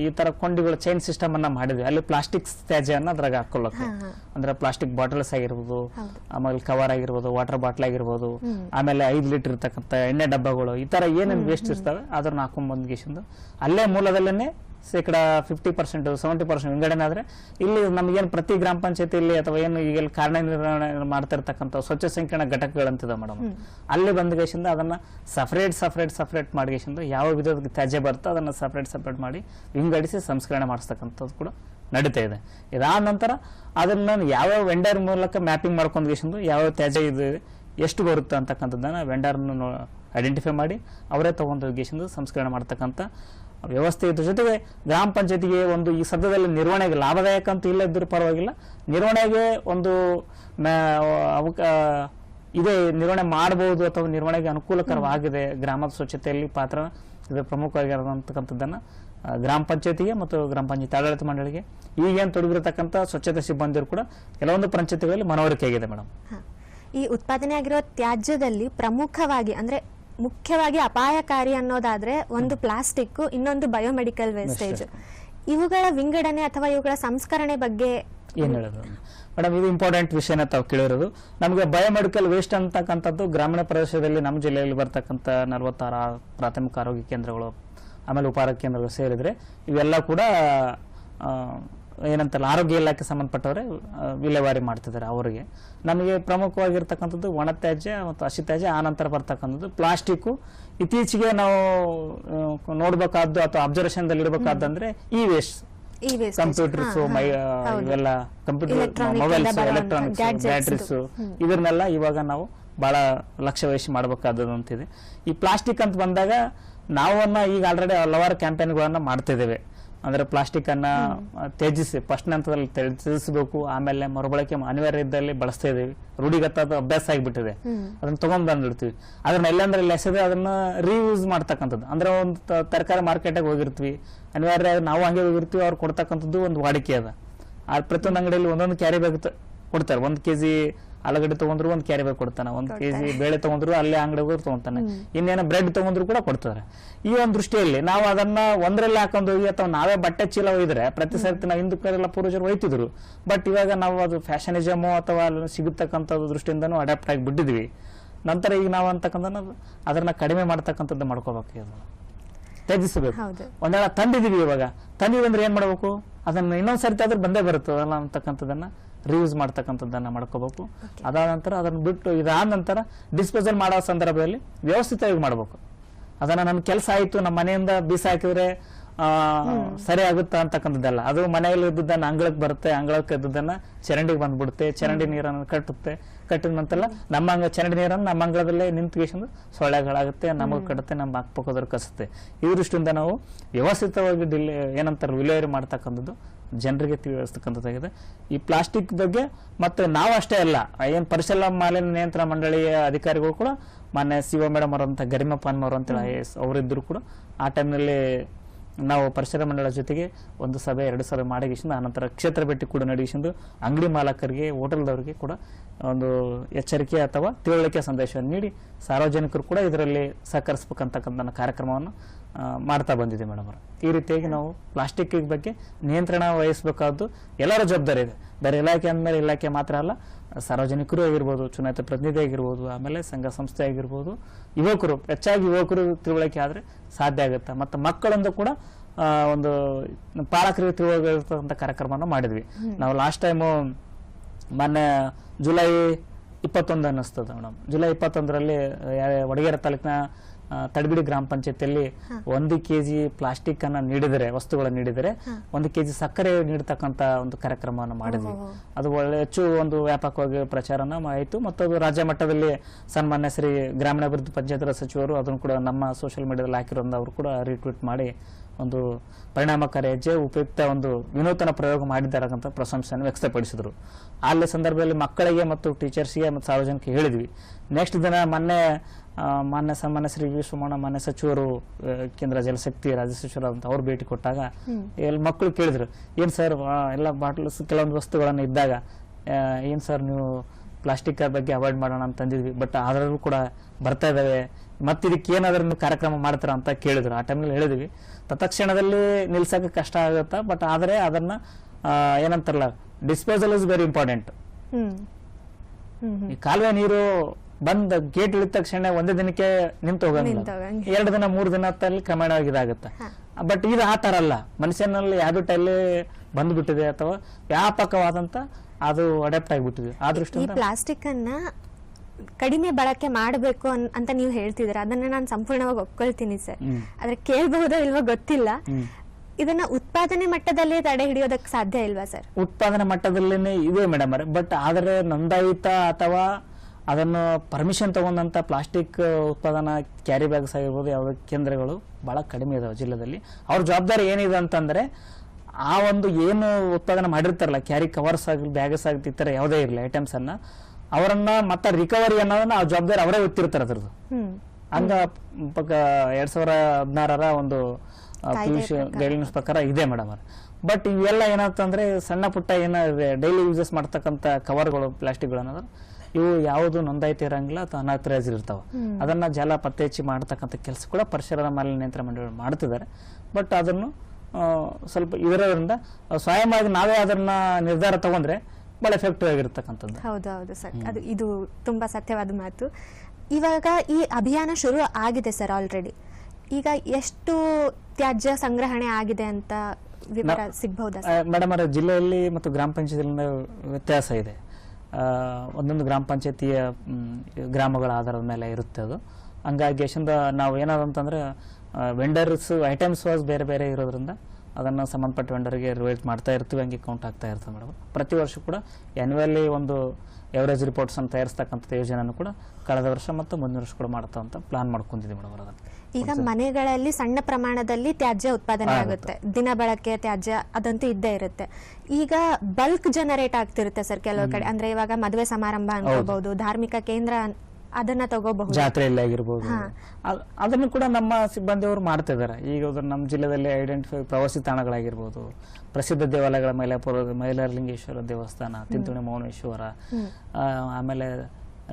ಈ ತರ ಕೊಂಡಿಗಳ ಚೈನ್ ಸಿಸ್ಟಮ್ ಅನ್ನ ಮಾಡಿದ್ವಿ. ಅಲ್ಲಿ ಪ್ಲಾಸ್ಟಿಕ್ ತ್ಯಾಜ್ಯನ್ನ ಅದ್ರಾಗ ಹಾಕೊಳ್ಳೋಕೆ. ಅಂದ್ರೆ ಪ್ಲಾಸ್ಟಿಕ್ ಬಾಟಲ್ಸ್ ಆಗಿರ್ಬೋದು ಆಮೇಲೆ ಕವರ್ ಆಗಿರ್ಬೋದು ವಾಟರ್ ಬಾಟ್ಲ್ ಆಗಿರ್ಬೋದು ಆಮೇಲೆ ಐದು ಲೀಟರ್ ಇರ್ತಕ್ಕಂಥ ಎಣ್ಣೆ ಡಬ್ಬಗಳು ಈ ತರ ಏನೇನು ವೇಸ್ಟ್ ಇರ್ತವೆ ಅದನ್ನ ಹಾಕೊಂಡ್ ಬಂದ್ಗಿಸಿಂದು ಅಲ್ಲೇ ಮೂಲದಲ್ಲೇನೆ ಶೇಕಡ ಫಿಫ್ಟಿ ಪರ್ಸೆಂಟ್ ಸೆವೆಂಟಿ ಪರ್ಸೆಂಟ್ ವಿಂಗಡಣೆ ಆದರೆ ಇಲ್ಲಿ ನಮಗೇನು ಪ್ರತಿ ಗ್ರಾಮ ಪಂಚಾಯತಿಯಲ್ಲಿ ಅಥವಾ ಏನು ಈಗ ಕಾರ್ಯನಿರ್ವಹಣೆ ಮಾಡ್ತಿರ್ತಕ್ಕಂಥ ಸ್ವಚ್ಛ ಸಂಕೀರ್ಣ ಘಟಕಗಳಂತಿದೆ ಮೇಡಮ್. ಅಲ್ಲಿ ಅದನ್ನು ಸಪ್ರೇಟ್ ಸಪ್ರೇಟ್ ಸಪ್ರೇಟ್ ಮಾಡಿ ಮಾಡಿಗೇಶಿಂದ ಯಾವ ವಿಧದ ತ್ಯಾಜ್ಯ ಬರುತ್ತೋ ಅದನ್ನು ಸಪ್ರೇಟ್ ಸಪ್ರೇಟ್ ಮಾಡಿ ವಿಂಗಡಿಸಿ ಸಂಸ್ಕರಣೆ ಮಾಡಿಸ್ತಕ್ಕಂಥದ್ದು ಕೂಡ ನಡೀತಾ ಇದೆ. ಇದಾದ ನಂತರ ಅದನ್ನು ಯಾವ ವೆಂಡರ್ ಮೂಲಕ ಮ್ಯಾಪಿಂಗ್ ಮಾಡ್ಕೊಂಡ್ಗೇಶಿಂದು ಯಾವ ತ್ಯಾಜ್ಯ ಇದೆ ಎಷ್ಟು ಬರುತ್ತೆ ಅಂತಕ್ಕಂಥದ್ದನ್ನು ವೆಂಡರ್ನ ಐಡೆಂಟಿಫೈ ಮಾಡಿ ಅವರೇ ತೊಗೊಂಡು ಗೇಶಿಂದು ಸಂಸ್ಕರಣೆ ಮಾಡ್ತಕ್ಕಂಥ ವ್ಯವಸ್ಥೆ ಇದ್ರ ಜೊತೆಗೆ ಗ್ರಾಮ ಪಂಚಾಯತಿಗೆ ಒಂದು ಈ ಸದ್ಯದಲ್ಲಿ ನಿರ್ವಹಣೆಗೆ ಲಾಭದಾಯಕ ಅಂತ ಇಲ್ಲದಿದ್ರೂ ಪರವಾಗಿಲ್ಲ. ನಿರ್ವಹಣೆಗೆ ಒಂದು ಇದೇ ನಿರ್ವಹಣೆ ಮಾಡಬಹುದು ಅಥವಾ ನಿರ್ವಹಣೆಗೆ ಅನುಕೂಲಕರವಾಗಿದೆ ಗ್ರಾಮದ ಸ್ವಚ್ಛತೆಯಲ್ಲಿ ಪಾತ್ರ. ಇದು ಪ್ರಮುಖವಾಗಿರತಕ್ಕಂಥದ್ದನ್ನು ಗ್ರಾಮ ಪಂಚಾಯತಿಗೆ ಮತ್ತು ಗ್ರಾಮ ಪಂಚಾಯತ್ ಆಡಳಿತ ಮಂಡಳಿಗೆ. ಈಗೇನು ತೊಡಗಿರತಕ್ಕಂಥ ಸ್ವಚ್ಛತೆ ಸಿಬ್ಬಂದಿರು ಕೂಡ ಕೆಲವೊಂದು ಪಂಚಾಯತಿಗಳಲ್ಲಿ ಮನವರಿಕೆ ಆಗಿದೆ ಮೇಡಮ್ ಈ ಉತ್ಪಾದನೆ ಆಗಿರೋ ತ್ಯಾಜ್ಯದಲ್ಲಿ ಪ್ರಮುಖವಾಗಿ ಅಂದ್ರೆ ಮುಖ್ಯವಾಗಿ ಅಪಾಯಕಾರಿ ಅನ್ನೋದಾದ್ರೆ ಒಂದು ಪ್ಲಾಸ್ಟಿಕ್ ಇನ್ನೊಂದು ಬಯೋಮೆಡಿಕಲ್ ವೇಸ್ಟೇಜ್ ಇವುಗಳ ವಿಂಗಡಣೆ ಅಥವಾ ಇವುಗಳ ಸಂಸ್ಕರಣೆ ಬಗ್ಗೆ ಏನ್ ಹೇಳೋದು? ಮೇಡಮ್ ಇದು ಇಂಪಾರ್ಟೆಂಟ್ ವಿಷಯನ ತಾವು ಕೇಳಿರೋದು. ನಮಗೆ ಬಯೋಮೆಡಿಕಲ್ ವೇಸ್ಟ್ ಅಂತಕ್ಕಂಥದ್ದು ಗ್ರಾಮೀಣ ಪ್ರದೇಶದಲ್ಲಿ ನಮ್ಮ ಜಿಲ್ಲೆಯಲ್ಲಿ ಬರ್ತಕ್ಕಂಥ ನಲವತ್ತಾರು ಪ್ರಾಥಮಿಕ ಆರೋಗ್ಯ ಕೇಂದ್ರಗಳು ಆಮೇಲೆ ಉಪಾರೋಗ್ಯ ಕೇಂದ್ರಗಳು ಸೇರಿದ್ರೆ ಇವೆಲ್ಲ ಕೂಡ ಏನಂತಲ್ಲ ಆರೋಗ್ಯ ಇಲಾಖೆ ಸಂಬಂಧಪಟ್ಟವರೇ ವಿಲೇವಾರಿ ಮಾಡ್ತಿದ್ದಾರೆ ಅವರಿಗೆ. ನಮಗೆ ಪ್ರಮುಖವಾಗಿರ್ತಕ್ಕಂಥದ್ದು ಒಣ ತ್ಯಾಜ್ಯ ಮತ್ತು ಹಸಿ ತ್ಯಾಜ್ಯ ಆ ನಂತರ ಬರ್ತಕ್ಕಂಥದ್ದು ಪ್ಲಾಸ್ಟಿಕ್ಕು ಇತ್ತೀಚೆಗೆ ನಾವು ನೋಡಬೇಕಾದ್ದು ಅಥವಾ ಅಬ್ಸರ್ವೇಷನ್ದಲ್ಲಿ ಇಡಬೇಕಾದಂದ್ರೆ ಇ ವೇಸ್ಟ್ ಈ ಮೈ ಕಂಪ್ಯೂಟರ್ಸ್ ಇವೆಲ್ಲ ಕಂಪ್ಯೂಟರ್ ಮೊಬೈಲ್ಸ್ ಎಲೆಕ್ಟ್ರಾನಿಕ್ಸ್ ಬ್ಯಾಟ್ರೀಸ್ ಇದನ್ನೆಲ್ಲ ಇವಾಗ ನಾವು ಬಹಳ ಲಕ್ಷ್ಯ ವಹಿಸಿ ಮಾಡಬೇಕಾದದ್ದು ಅಂತಿದೆ. ಈ ಪ್ಲಾಸ್ಟಿಕ್ ಅಂತ ಬಂದಾಗ ನಾವನ್ನ ಈಗ ಆಲ್ರೆಡಿ ಹಲವಾರು ಕ್ಯಾಂಪೇನ್ಗಳನ್ನ ಮಾಡ್ತಿದ್ದೇವೆ. ಅಂದ್ರೆ ಪ್ಲಾಸ್ಟಿಕ್ ಅನ್ನ ತ್ಯಜಿಸಿ ಫಸ್ಟ್ ಹಂತದಲ್ಲಿ ತ್ಯಜಿಸಬೇಕು ಆಮೇಲೆ ಮರುಬಳಕೆ ಅನಿವಾರ್ಯ ಇದ್ದಲ್ಲಿ ಬಳಸ್ತಾ ಇದೀವಿ ರೂಢಿಗತ್ತದ ಅಭ್ಯಾಸ ಆಗಿಬಿಟ್ಟಿದೆ. ಅದನ್ನ ತಗೊಂಡ್ ಬಂದಿರ್ತೀವಿ ಅದನ್ನ ಎಲ್ಲಂದ್ರೆ ಎಸೆದೆ ಅದನ್ನ ರೀಯೂಸ್ ಮಾಡ್ತಕ್ಕಂಥದ್ದು. ಅಂದ್ರೆ ಒಂದು ತರಕಾರಿ ಮಾರ್ಕೆಟಾಗ ಹೋಗಿರ್ತೀವಿ. ಅನಿವಾರ್ಯ ನಾವು ಹಂಗೆ ಹೋಗಿರ್ತೀವಿ ಅವ್ರು ಕೊಡ್ತಕ್ಕಂಥದ್ದು ಒಂದು ವಾಡಿಕೆ ಅದ. ಆ ಪ್ರತಿಯೊಂದು ಅಂಗಡಿಯಲ್ಲಿ ಒಂದೊಂದು ಕ್ಯಾರಿ ಬ್ಯಾಗ್ ಕೊಡ್ತಾರೆ. ಒಂದ್ ಕೆಜಿ ಆಲೂಗಡ್ಡೆ ತಗೊಂಡ್ರು ಒಂದು ಕ್ಯಾರಿ ಬ್ಯಾಗ್ ಕೊಡ್ತಾನೆ ಕೆ ಕೆಜಿ ಬೇಳೆ ತಗೊಂಡ್ರು ಅಲ್ಲೇ ಅಂಗಡಿ ಹೋಗಿ ತಗೊಂತಾನೆ. ಇನ್ನೇನೋ ಬ್ರೆಡ್ ತಗೊಂಡ್ರು ಕೂಡ ಕೊಡ್ತಾರೆ. ಈ ಒಂದು ದೃಷ್ಟಿಯಲ್ಲಿ ನಾವು ಅದನ್ನ ಒಂದ್ರಲ್ಲಿ ಹಾಕೊಂಡು ಹೋಗಿ ಅಥವಾ ನಾವೇ ಬಟ್ಟೆ ಚೀಲ ಒಯ್ದ್ರೆ ಪ್ರತಿ ಸರ್ತಿ ನಾವು ಹಿಂದಕ್ಕೆಲ್ಲ ಪೂರ್ವಜರು ಒಯ್ತಿದ್ರು. ಬಟ್ ಇವಾಗ ನಾವು ಅದು ಫ್ಯಾಷನಿಸಮು ಅಥವಾ ಅಲ್ಲಿ ಸಿಗತಕ್ಕಂಥದ್ದು ದೃಷ್ಟಿಯಿಂದನೂ ಅಡಾಪ್ಟ್ ಆಗಿ ಬಿಟ್ಟಿದ್ವಿ ನಂತರ ಈಗ ನಾವು ಅಂತಕ್ಕಂಥ ಅದನ್ನ ಕಡಿಮೆ ಮಾಡ್ತಕ್ಕಂಥದ್ದು ಮಾಡ್ಕೋಬೇಕು ಅದು ತ್ಯಜಿಸಬೇಕು. ಒಂದೇಳ ತಂದಿದೀವಿ ಇವಾಗ. ತಂದಿವಿ ಅಂದ್ರೆ ಏನ್ ಮಾಡ್ಬೇಕು? ಅದನ್ನ ಇನ್ನೊಂದ್ಸರ್ತಿ ಆದ್ರೆ ಬಂದೇ ಬರುತ್ತದಲ್ಲ ಅಂತಕ್ಕಂಥದ್ದನ್ನ. ರಿಯೂಸ್ ಮಾಡ್ತಕ್ಕಂಥದ್ದನ್ನ ಮಾಡ್ಕೋಬೇಕು. ಅದಾದ ನಂತರ ಅದನ್ನ ಬಿಟ್ಟು ಇದಾದ ನಂತರ ಡಿಸ್ಪೋಸಲ್ ಮಾಡೋ ಸಂದರ್ಭದಲ್ಲಿ ವ್ಯವಸ್ಥಿತವಾಗಿ ಮಾಡಬೇಕು. ಅದನ್ನ ನನ್ನ ಕೆಲಸ ಆಯ್ತು ನಮ್ಮ ಮನೆಯಿಂದ ಬೀಸಾಕಿದ್ರೆ ಆ, ಸರಿ ಆಗುತ್ತಾ ಅಂತಕ್ಕಂಥದ್ದಲ್ಲ. ಅದು ಮನೆಯಲ್ಲಿ ಇದ್ದದನ್ನ ಅಂಗಳಕ್ಕೆ ಬರುತ್ತೆ ಅಂಗಳಕ್ಕೆ ಇದ್ದದನ್ನ ಚರಂಡಿಗೆ ಬಂದ್ಬಿಡುತ್ತೆ ಚರಂಡಿ ನೀರನ್ನು ಕಟ್ಟುತ್ತೆ. ಕಟ್ಟಿದ ನಂತರ ನಮ್ಮ ಅಂಗ ಚರಂಡಿ ನೀರನ್ನು ನಮ್ಮ ಅಂಗಳದಲ್ಲೇ ನಿಂತ್ಕೊಂಡು ಸೊಳ್ಳೆಗಳಾಗುತ್ತೆ ನಮಗೆ ಕಟ್ಟುತ್ತೆ ನಮ್ಮ ಅಕ್ಕಪಕ್ಕದವ್ರು ಕಸುತ್ತೆ. ಈ ದೃಷ್ಟಿಯಿಂದ ನಾವು ವ್ಯವಸ್ಥಿತವಾಗಿ ಡಿಲ್ ಏನಂತಾರೆ ವಿಲೇವರಿ ಮಾಡ್ತಕ್ಕಂಥದ್ದು ಜನರಿಗೆ ತಿಳಿಸ್ತಕ್ಕಂಥದ್ದಾಗಿದೆ ಈ ಪ್ಲಾಸ್ಟಿಕ್ ಬಗ್ಗೆ ಮತ್ತೆ ನಾವು ಅಷ್ಟೇ ಅಲ್ಲ ಏನು ಪರಿಸರ ಮಾಲಿನ್ಯ ನಿಯಂತ್ರಣ ಮಂಡಳಿಯ ಅಧಿಕಾರಿಗಳು ಕೂಡ ಮೊನ್ನೆ ಸಿ ಒ ಮೇಡಮ್ ಅವರಂತ ಗರಿಮಾ ಪಾನ್ ಅವರು ಅಂತೇಳಿ ಐ ಎಸ್ ಅವರಿದ್ದರು ಕೂಡ ಆ ಟೈಮ್ನಲ್ಲಿ ನಾವು ಪರಿಸರ ಮಂಡಳ ಜೊತೆಗೆ ಒಂದು ಸಭೆ ಎರಡು ಸಭೆ ಮಾಡಿಗಿಸಿಂದ ಆನಂತರ ಕ್ಷೇತ್ರ ಭೇಟಿ ಕೂಡ ನಡೆಸಿದ್ದು ಅಂಗಡಿ ಮಾಲಕರಿಗೆ ಹೋಟೆಲ್ದವರಿಗೆ ಕೂಡ ಒಂದು ಎಚ್ಚರಿಕೆ ಅಥವಾ ತಿಳುವಳಿಕೆ ಸಂದೇಶವನ್ನು ನೀಡಿ ಸಾರ್ವಜನಿಕರು ಕೂಡ ಇದರಲ್ಲಿ ಸಹಕರಿಸ್ಬೇಕಂತಕ್ಕಂಥ ಕಾರ್ಯಕ್ರಮವನ್ನು ಮಾಡ್ತಾ ಬಂದಿದೆ ಮೇಡಮ್ ಅವರು ಈ ರೀತಿಯಾಗಿ ನಾವು ಪ್ಲಾಸ್ಟಿಕ್ ಬಗ್ಗೆ ನಿಯಂತ್ರಣ ವಹಿಸಬೇಕಾದ್ದು ಎಲ್ಲರ ಜವಾಬ್ದಾರಿ ಇದೆ ಬೇರೆ ಇಲಾಖೆ ಅಂದಮೇಲೆ ಇಲಾಖೆ ಮಾತ್ರ ಅಲ್ಲ ಸಾರ್ವಜನಿಕರು ಆಗಿರ್ಬೋದು ಚುನಾಯಿತ ಪ್ರತಿನಿಧಿ ಆಗಿರ್ಬೋದು ಆಮೇಲೆ ಸಂಘ ಸಂಸ್ಥೆ ಆಗಿರ್ಬೋದು ಯುವಕರು ಹೆಚ್ಚಾಗಿ ಯುವಕರು ತಿಳುವಳಿಕೆ ಆದರೆ ಸಾಧ್ಯ ಆಗುತ್ತೆ ಮತ್ತು ಮಕ್ಕಳಿಂದ ಕೂಡ ಒಂದು ಪಾಲಕರಿಗೆ ತಿಳುವಳಿಕೆ ಕಾರ್ಯಕ್ರಮವನ್ನು ಮಾಡಿದ್ವಿ ನಾವು ಲಾಸ್ಟ್ ಟೈಮು ಮೊನ್ನೆ ಜುಲೈ ಇಪ್ಪತ್ತೊಂದು ಅನ್ನಿಸ್ತದೆ ಮೇಡಮ್ ಜುಲೈ ಇಪ್ಪತ್ತೊಂದರಲ್ಲಿ ವಡಗೇರ ತಾಲೂಕಿನ ತಡಬಿಡಿ ಗ್ರಾಮ ಪಂಚಾಯತಿಯಲ್ಲಿ ಒಂದು ಕೆಜಿ ಪ್ಲಾಸ್ಟಿಕ್ ಅನ್ನ ನೀಡಿದರೆ ವಸ್ತುಗಳನ್ನು ನೀಡಿದರೆ ಒಂದು ಕೆಜಿ ಸಕ್ಕರೆ ನೀಡತಕ್ಕಂತ ಒಂದು ಕಾರ್ಯಕ್ರಮವನ್ನು ಮಾಡಿದ್ವಿ. ಅದು ಒಳ್ಳೆ ಹೆಚ್ಚು ಒಂದು ವ್ಯಾಪಕವಾಗಿ ಪ್ರಚಾರನ ಆಯಿತು. ಮತ್ತು ಅದು ರಾಜ್ಯ ಮಟ್ಟದಲ್ಲಿ ಸನ್ಮಾನ್ಯ ಶ್ರೀ ಗ್ರಾಮೀಣಾಭಿವೃದ್ಧಿ ಪಂಚಾಯತ್ ಸಚಿವರು ಅದನ್ನು ಕೂಡ ನಮ್ಮ ಸೋಷಿಯಲ್ ಮೀಡಿಯಾದಲ್ಲಿ ಹಾಕಿರೋದ್ ಅವರು ಕೂಡ ರೀಟ್ವೀಟ್ ಮಾಡಿ ಒಂದು ಪರಿಣಾಮಕಾರಿ ಹೆಜ್ಜೆ ಉಪಯುಕ್ತ ಒಂದು ವಿನೂತನ ಪ್ರಯೋಗ ಮಾಡಿದ್ದಾರೆ ಅಂತ ಪ್ರಶಂಸೆಯನ್ನು ವ್ಯಕ್ತಪಡಿಸಿದರು. ಅಲ್ಲಿ ಸಂದರ್ಭದಲ್ಲಿ ಮಕ್ಕಳಿಗೆ ಮತ್ತು ಟೀಚರ್ಸ್ಗೆ ಮತ್ತು ಸಾರ್ವಜನಿಕ ಹೇಳಿದ್ವಿ. ನೆಕ್ಸ್ಟ್ ದಿನ ಮೊನ್ನೆ ಮಾನ್ಯ ಸನ್ಮಾನ್ಯ ಶ್ರೀ ವಿ ಸೋಮಣ್ಣ ಮಾನ್ಯ ಸಚಿವರು ಕೇಂದ್ರ ಜಲಶಕ್ತಿ ರಾಜ್ಯ ಸಚಿವರು ಅಂತ ಅವ್ರು ಭೇಟಿ ಕೊಟ್ಟಾಗ ಎಲ್ಲಿ ಮಕ್ಕಳು ಕೇಳಿದ್ರು ಏನ್ ಸರ್ ಎಲ್ಲ ಬಾಟ್ಲ್ಸ್ ಕೆಲವೊಂದು ವಸ್ತುಗಳನ್ನು ಇದ್ದಾಗ ಏನ್ ಸರ್ ನೀವು ಪ್ಲಾಸ್ಟಿಕ್ ಬಗ್ಗೆ ಅವಾಯ್ಡ್ ಮಾಡೋಣ ಅಂತ ಅಂದಿದ್ವಿ ಬಟ್ ಆದ್ರೂ ಕೂಡ ಬರ್ತಾ ಇದಾವೆ ಮತ್ತೆ ಇದಕ್ಕೆ ಏನಾದ್ರೂ ಕಾರ್ಯಕ್ರಮ ಮಾಡ್ತಾರ ಅಂತ ಕೇಳಿದ್ರು. ಆ ಟೈಮ್ನಲ್ಲಿ ಹೇಳಿದ್ವಿ. ತತ್ಕ್ಷಣದಲ್ಲಿ ನಿಲ್ಸಕ್ಕೆ ಕಷ್ಟ ಆಗುತ್ತಾ ಬಟ್ ಆದರೆ ಅದನ್ನ ಏನಂತಾರಲ್ಲ ಡಿಸ್ಪೋಸಲ್ ಇಸ್ ವೆರಿ ಇಂಪಾರ್ಟೆಂಟ್ ಕಾಲುವೆ ನೀರು ಬಂದ್ ಗೇಟ್ ಇಳಿದ ತಕ್ಷಣ ಒಂದೇ ದಿನಕ್ಕೆ ನಿಂತು ಹೋಗಂಗಿಲ್ಲ. ಎರಡು ದಿನ ಮೂರು ದಿನ ತಲ್ಲಿ ಕ್ರಮೇಣ ಇದಾಗುತ್ತೆ. ಬಟ್ ಇದು ಆ ತರ ಅಲ್ಲ. ಮನುಷ್ಯನಲ್ಲಿ ಹ್ಯಾಬಿಟ್ ಅಲ್ಲಿ ಬಂದ್ಬಿಟ್ಟಿದೆ ಅಥವಾ ವ್ಯಾಪಕವಾದಂತ ಅದು ಅಡಾಪ್ಟ್ ಆಗಿಬಿಟ್ಟಿದೆ. ಆ ದೃಷ್ಟಿಯಿಂದ ಪ್ಲಾಸ್ಟಿಕ್ ಅನ್ನ ಕಡಿಮೆ ಬಳಕೆ ಮಾಡಬೇಕು ಅಂತ ನೀವು ಹೇಳ್ತಿದ್ದೀರ. ಅದನ್ನ ನಾನು ಸಂಪೂರ್ಣವಾಗಿ ಒಪ್ಕೊಳ್ತೀನಿ ಸರ್. ಆದ್ರೆ ಕೇಳಬಹುದೋ ಇಲ್ವೋ ಗೊತ್ತಿಲ್ಲ. ಇದನ್ನ ಉತ್ಪಾದನೆ ಮಟ್ಟದಲ್ಲಿ ತಡೆ ಹಿಡಿಯೋದಕ್ಕೆ ಸಾಧ್ಯ ಇಲ್ವಾ ಸರ್? ಉತ್ಪಾದನೆ ಮಟ್ಟದಲ್ಲಿ ಇದೆ ಮೇಡಮ್ ಬಟ್ ಆದರೆ ನೋಂದಾಯಿತ ಅಥವಾ ಅದನ್ನು ಪರ್ಮಿಷನ್ ತಗೊಂಡಂತ ಪ್ಲಾಸ್ಟಿಕ್ ಉತ್ಪಾದನಾ ಕ್ಯಾರಿ ಬ್ಯಾಗ್ಸ್ ಆಗಿರ್ಬೋದು ಯಾವುದೇ ಕೇಂದ್ರಗಳು ಭಾಳ ಕಡಿಮೆ ಇದಾವೆ ಜಿಲ್ಲೆಯಲ್ಲಿ ಅವ್ರ ಜವಾಬ್ದಾರಿ ಏನಿದೆ ಅಂತಂದ್ರೆ ಆ ಒಂದು ಏನು ಉತ್ಪಾದನೆ ಮಾಡಿರ್ತಾರಲ್ಲ ಕ್ಯಾರಿ ಕವರ್ಸ್ ಆಗಲಿ ಬ್ಯಾಗಸ್ ಆಗಲಿ ಈ ಥರ ಯಾವುದೇ ಇರಲಿ ಐಟಮ್ಸನ್ನು ಅವರನ್ನು ಅವರನ್ನ ಮತ್ತೆ ರಿಕವರಿ ಅನ್ನೋದನ್ನ ಆ ಜವಾಬ್ದಾರಿ ಅವರೇ ಗೊತ್ತಿರ್ತಾರೆ ಅದ್ರದ್ದು. ಹಂಗ ಪಕ್ಕ ಎರಡ್ ಸಾವಿರ ಹದಿನಾರರ ಒಂದು ಪಿಯುಷ್ ಗೈಡ್ಲೈನ್ಸ್ ಪ್ರಕಾರ. ಇದೆ ಮೇಡಮ್ ಬಟ್ ಇವೆಲ್ಲ ಏನಂತಂದ್ರೆ ಸಣ್ಣ ಪುಟ್ಟ ಏನ ಡೈಲಿ ಯೂಸಸ್ ಮಾಡ್ತಕ್ಕಂಥ ಕವರ್ಗಳು ಪ್ಲಾಸ್ಟಿಕ್ಗಳು ಅನ್ನೋದು ಇವು ಯಾವುದು ನೋಂದಾಯಿತಿ ಇರಂಗಿಲ್ಲ ಅಥವಾ ಅನಾಥರೈಸ್ ಇರ್ತಾವ. ಅದನ್ನ ಜಲ ಪತ್ತೆ ಹಚ್ಚಿ ಮಾಡ್ತಕ್ಕಂಥ ಕೆಲಸ ಕೂಡ ಪರಿಸರ ಮಾಲಿನ್ಯ ನಿಯಂತ್ರಣ ಮಂಡಳಿ ಮಾಡ್ತಿದ್ದಾರೆ. ಬಟ್ ಅದನ್ನು ಸ್ವಲ್ಪ ಇರೋದ್ರಿಂದ ಸ್ವಯಂವಾಗಿ ನಾವೇ ಅದನ್ನ ನಿರ್ಧಾರ ತಗೊಂಡ್ರೆ ಬಹಳ ಎಫೆಕ್ಟಿವ್ ಆಗಿರ್ತಕ್ಕಂಥದ್ದು. ಹೌದು ಹೌದು ಸರ್ ಅದು ಇದು ತುಂಬಾ ಸತ್ಯವಾದ ಮಾತು. ಇವಾಗ ಈ ಅಭಿಯಾನ ಶುರು ಆಗಿದೆ ಸರ್ ಆಲ್ರೆಡಿ ಈಗ ಎಷ್ಟು ತ್ಯಾಜ್ಯ ಸಂಗ್ರಹಣೆ ಆಗಿದೆ ಅಂತ ವಿವರ ಸಿಗಬಹುದು ಸರ್? ಮೇಡಮ್ ಅವರ ಜಿಲ್ಲೆಯಲ್ಲಿ ಮತ್ತು ಗ್ರಾಮ ಪಂಚಾಯತಿಯಿಂದ ವ್ಯತ್ಯಾಸ ಇದೆ. ಒಂದೊಂದು ಗ್ರಾಮ ಪಂಚಾಯತಿಯ ಗ್ರಾಮಗಳ ಆಧಾರದ ಮೇಲೆ ಇರುತ್ತೆ ಅದು. ಹಂಗಾಗಿ ಎಷ್ಟಿಂದ ನಾವು ಏನಾದಂತಂದ್ರೆ ವೆಂಡರ್ಸ್ ಐಟಮ್ಸ್ ವಾಸ್ ಬೇರೆ ಬೇರೆ ಇರೋದ್ರಿಂದ ಅದನ್ನು ಸಂಬಂಧಪಟ್ಟ ವೆಂಡರ್ಗೆ ರಿವೈಸ್ ಮಾಡ್ತಾ ಇರ್ತೀವಿ, ಹಂಗೆ ಕೌಂಟ್ ಆಗ್ತಾ ಇರ್ತದೆ ಮೇಡಮ್. ಪ್ರತಿ ವರ್ಷ ಕೂಡ ಆ್ಯನ್ಯುವಲಿ ಒಂದು ಎವರೇಜ್ ರಿಪೋರ್ಟ್ಸ್ ಅನ್ನು ತಯಾರಿಸ್ತಕ್ಕಂಥ ಯೋಜನೆಯನ್ನು ಕೂಡ ಕಳೆದ ವರ್ಷ ಮತ್ತು ಮುಂದಿನ ವರ್ಷ ಕೂಡ ಮಾಡ್ತಾ ಅಂತ ಪ್ಲಾನ್ ಮಾಡ್ಕೊಂಡಿದ್ದೀವಿ ಮೇಡಮ್ ಅದನ್ನು ಈಗ ಮನೆಗಳಲ್ಲಿ ಸಣ್ಣ ಪ್ರಮಾಣದಲ್ಲಿ ತ್ಯಾಜ್ಯ ಉತ್ಪಾದನೆ ಆಗುತ್ತೆ. ದಿನ ಬಳಕೆ ತ್ಯಾಜ್ಯ ಅದಂತೂ ಇದ್ದೇ ಇರುತ್ತೆ. ಈಗ ಬಲ್ಕ್ ಜನರೇಟ್ ಆಗ್ತಿರುತ್ತೆ ಸರ್ ಕೆಲವು ಕಡೆ. ಅಂದ್ರೆ ಇವಾಗ ಮದುವೆ ಸಮಾರಂಭ ಅನ್ಕೋಬಹುದು ಧಾರ್ಮಿಕ ಕೇಂದ್ರ ಅದನ್ನ ತಗೋಬಹುದು. ಜಾತ್ರೆಯಲ್ಲಿ ಆಗಿರ್ಬೋದು. ಅದ್- ಅದನ್ನು ಕೂಡ ನಮ್ಮ ಸಿಬ್ಬಂದಿಯವರು ಮಾಡ್ತಿದ್ದಾರೆ. ಈಗ ನಮ್ಮ ಜಿಲ್ಲೆಯಲ್ಲಿ ಐಡೆಂಟಿಫೈ ಪ್ರವಾಸಿ ತಾಣಗಳಾಗಿರ್ಬೋದು ಪ್ರಸಿದ್ಧ ದೇವಾಲಯಗಳ ಮೈಲಾಪುರ ಮೈಲಾರಲಿಂಗೇಶ್ವರ ದೇವಸ್ಥಾನ ತಿಂತುಣಿ ಮೌನೇಶ್ವರ ಆಮೇಲೆ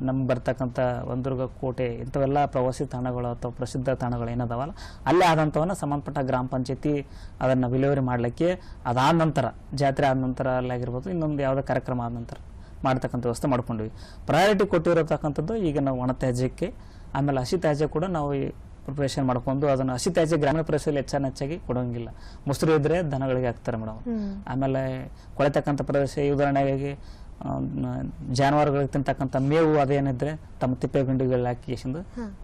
ನಮ್ಗೆ ಬರ್ತಕ್ಕಂಥ ಒಂದುರ್ಗ ಕೋಟೆ ಇಂಥವೆಲ್ಲ ಪ್ರವಾಸಿ ತಾಣಗಳು ಅಥವಾ ಪ್ರಸಿದ್ಧ ತಾಣಗಳು ಏನದಾವಲ್ಲ ಅಲ್ಲೇ ಆದಂಥವನ್ನ ಸಂಬಂಧಪಟ್ಟ ಗ್ರಾಮ ಪಂಚಾಯತಿ ಅದನ್ನು ವಿಲೇವರಿ ಮಾಡಲಿಕ್ಕೆ ಅದಾದ ನಂತರ ಜಾತ್ರೆ ಆದ ನಂತರ ಅಲ್ಲಾಗಿರ್ಬೋದು ಇನ್ನೊಂದು ಯಾವುದೇ ಕಾರ್ಯಕ್ರಮ ಆದ ನಂತರ ಮಾಡ್ತಕ್ಕಂಥ ವ್ಯವಸ್ಥೆ ಮಾಡ್ಕೊಂಡ್ವಿ. ಪ್ರಯಾರಿಟಿ ಕೊಟ್ಟಿರತಕ್ಕಂಥದ್ದು ಈಗ ನಾವು ಒಣ ತ್ಯಾಜ್ಯಕ್ಕೆ ಆಮೇಲೆ ಹಸಿ ತ್ಯಾಜ್ಯ ಕೂಡ ನಾವು ಪ್ರಿಪ್ರೇಷನ್ ಮಾಡ್ಕೊಂಡು ಅದನ್ನು ಹಸಿ ತ್ಯಾಜ್ಯ ಗ್ರಾಮೀಣ ಪ್ರದೇಶದಲ್ಲಿ ಹೆಚ್ಚಾನ ಹೆಚ್ಚಾಗಿ ಕೊಡೋಂಗಿಲ್ಲ. ಮೊಸರು ಇದ್ರೆ ದನಗಳಿಗೆ ಹಾಕ್ತಾರೆ ಮೇಡಮ್. ಆಮೇಲೆ ಕೊಳೆತಕ್ಕಂಥ ಪ್ರದೇಶ ಈ ಉದಾಹರಣೆಗಾಗಿ ಜಾನುವಾರುಗಳಿಗೆ ತಿಂತಕ್ಕಂಥ ಮೇವು ಅದೇನಿದ್ರೆ ತಮ್ಮ ತಿಪ್ಪೆ ಗುಂಡಿಗಳಲ್ಲಿ ಹಾಕಿ ಎಷ್ಟು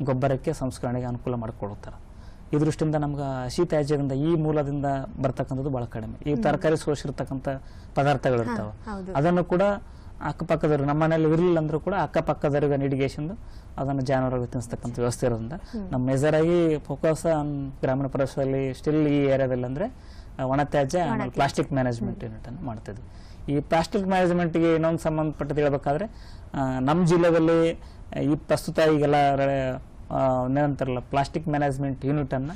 ಗೊಬ್ಬರಕ್ಕೆ ಸಂಸ್ಕರಣೆಗೆ ಅನುಕೂಲ ಮಾಡಿಕೊಡುತ್ತಾರೆ. ಈ ದೃಷ್ಟಿಯಿಂದ ನಮ್ಗೆ ಹಸಿ ತ್ಯಾಜ್ಯದಿಂದ ಈ ಮೂಲದಿಂದ ಬರ್ತಕ್ಕಂಥದ್ದು ಬಹಳ ಕಡಿಮೆ. ಈ ತರಕಾರಿ ಸೋಸಿರ್ತಕ್ಕಂಥ ಪದಾರ್ಥಗಳು ಇರ್ತಾವೆ. ಹೌದು. ಅದನ್ನು ಕೂಡ ಅಕ್ಕಪಕ್ಕದವ್ರಿಗೆ ನಮ್ಮ ಮನೇಲಿ ಇರಲಿಲ್ಲ ಅಂದ್ರೂ ಕೂಡ ಅಕ್ಕಪಕ್ಕದವ್ರಿಗೆ ನಿಡಿಗೇಷನ್ ಅದನ್ನು ಜಾನುವಾರುಗಳಿಗೆ ತಿನ್ನಿಸ್ತಕ್ಕಂಥ ವ್ಯವಸ್ಥೆ ಇರೋದ್ರಿಂದ. ನಮ್ಮ ಮೇಜರ್ ಆಗಿ ಫೋಕಸ್ ಗ್ರಾಮೀಣ ಪ್ರದೇಶದಲ್ಲಿ ಸ್ಟಿಲ್ ಈ ಏರಿಯಾದಲ್ಲಿ ಅಂದ್ರೆ ಒಣತ್ಯಾಜ್ಯ ಒಣ ತ್ಯಾಜ್ಯ ಆಮೇಲೆ ಪ್ಲಾಸ್ಟಿಕ್ ಮ್ಯಾನೇಜ್ಮೆಂಟ್ ಯೂನಿಟನ್ನು ಮಾಡ್ತಿದ್ವಿ ಈ ಪ್ಲಾಸ್ಟಿಕ್ ಮ್ಯಾನೇಜ್ಮೆಂಟ್ಗೆ ಇನ್ನೊಂದು ಸಂಬಂಧಪಟ್ಟದ್ದು ಹೇಳ್ಬೇಕಾದ್ರೆ ನಮ್ಮ ಜಿಲ್ಲೆಯಲ್ಲಿ ಈ ಪ್ರಸ್ತುತ ಈಗೆಲ್ಲ ಏನಂತಾರಲ್ಲ ಪ್ಲಾಸ್ಟಿಕ್ ಮ್ಯಾನೇಜ್ಮೆಂಟ್ ಯೂನಿಟ್ ಅನ್ನ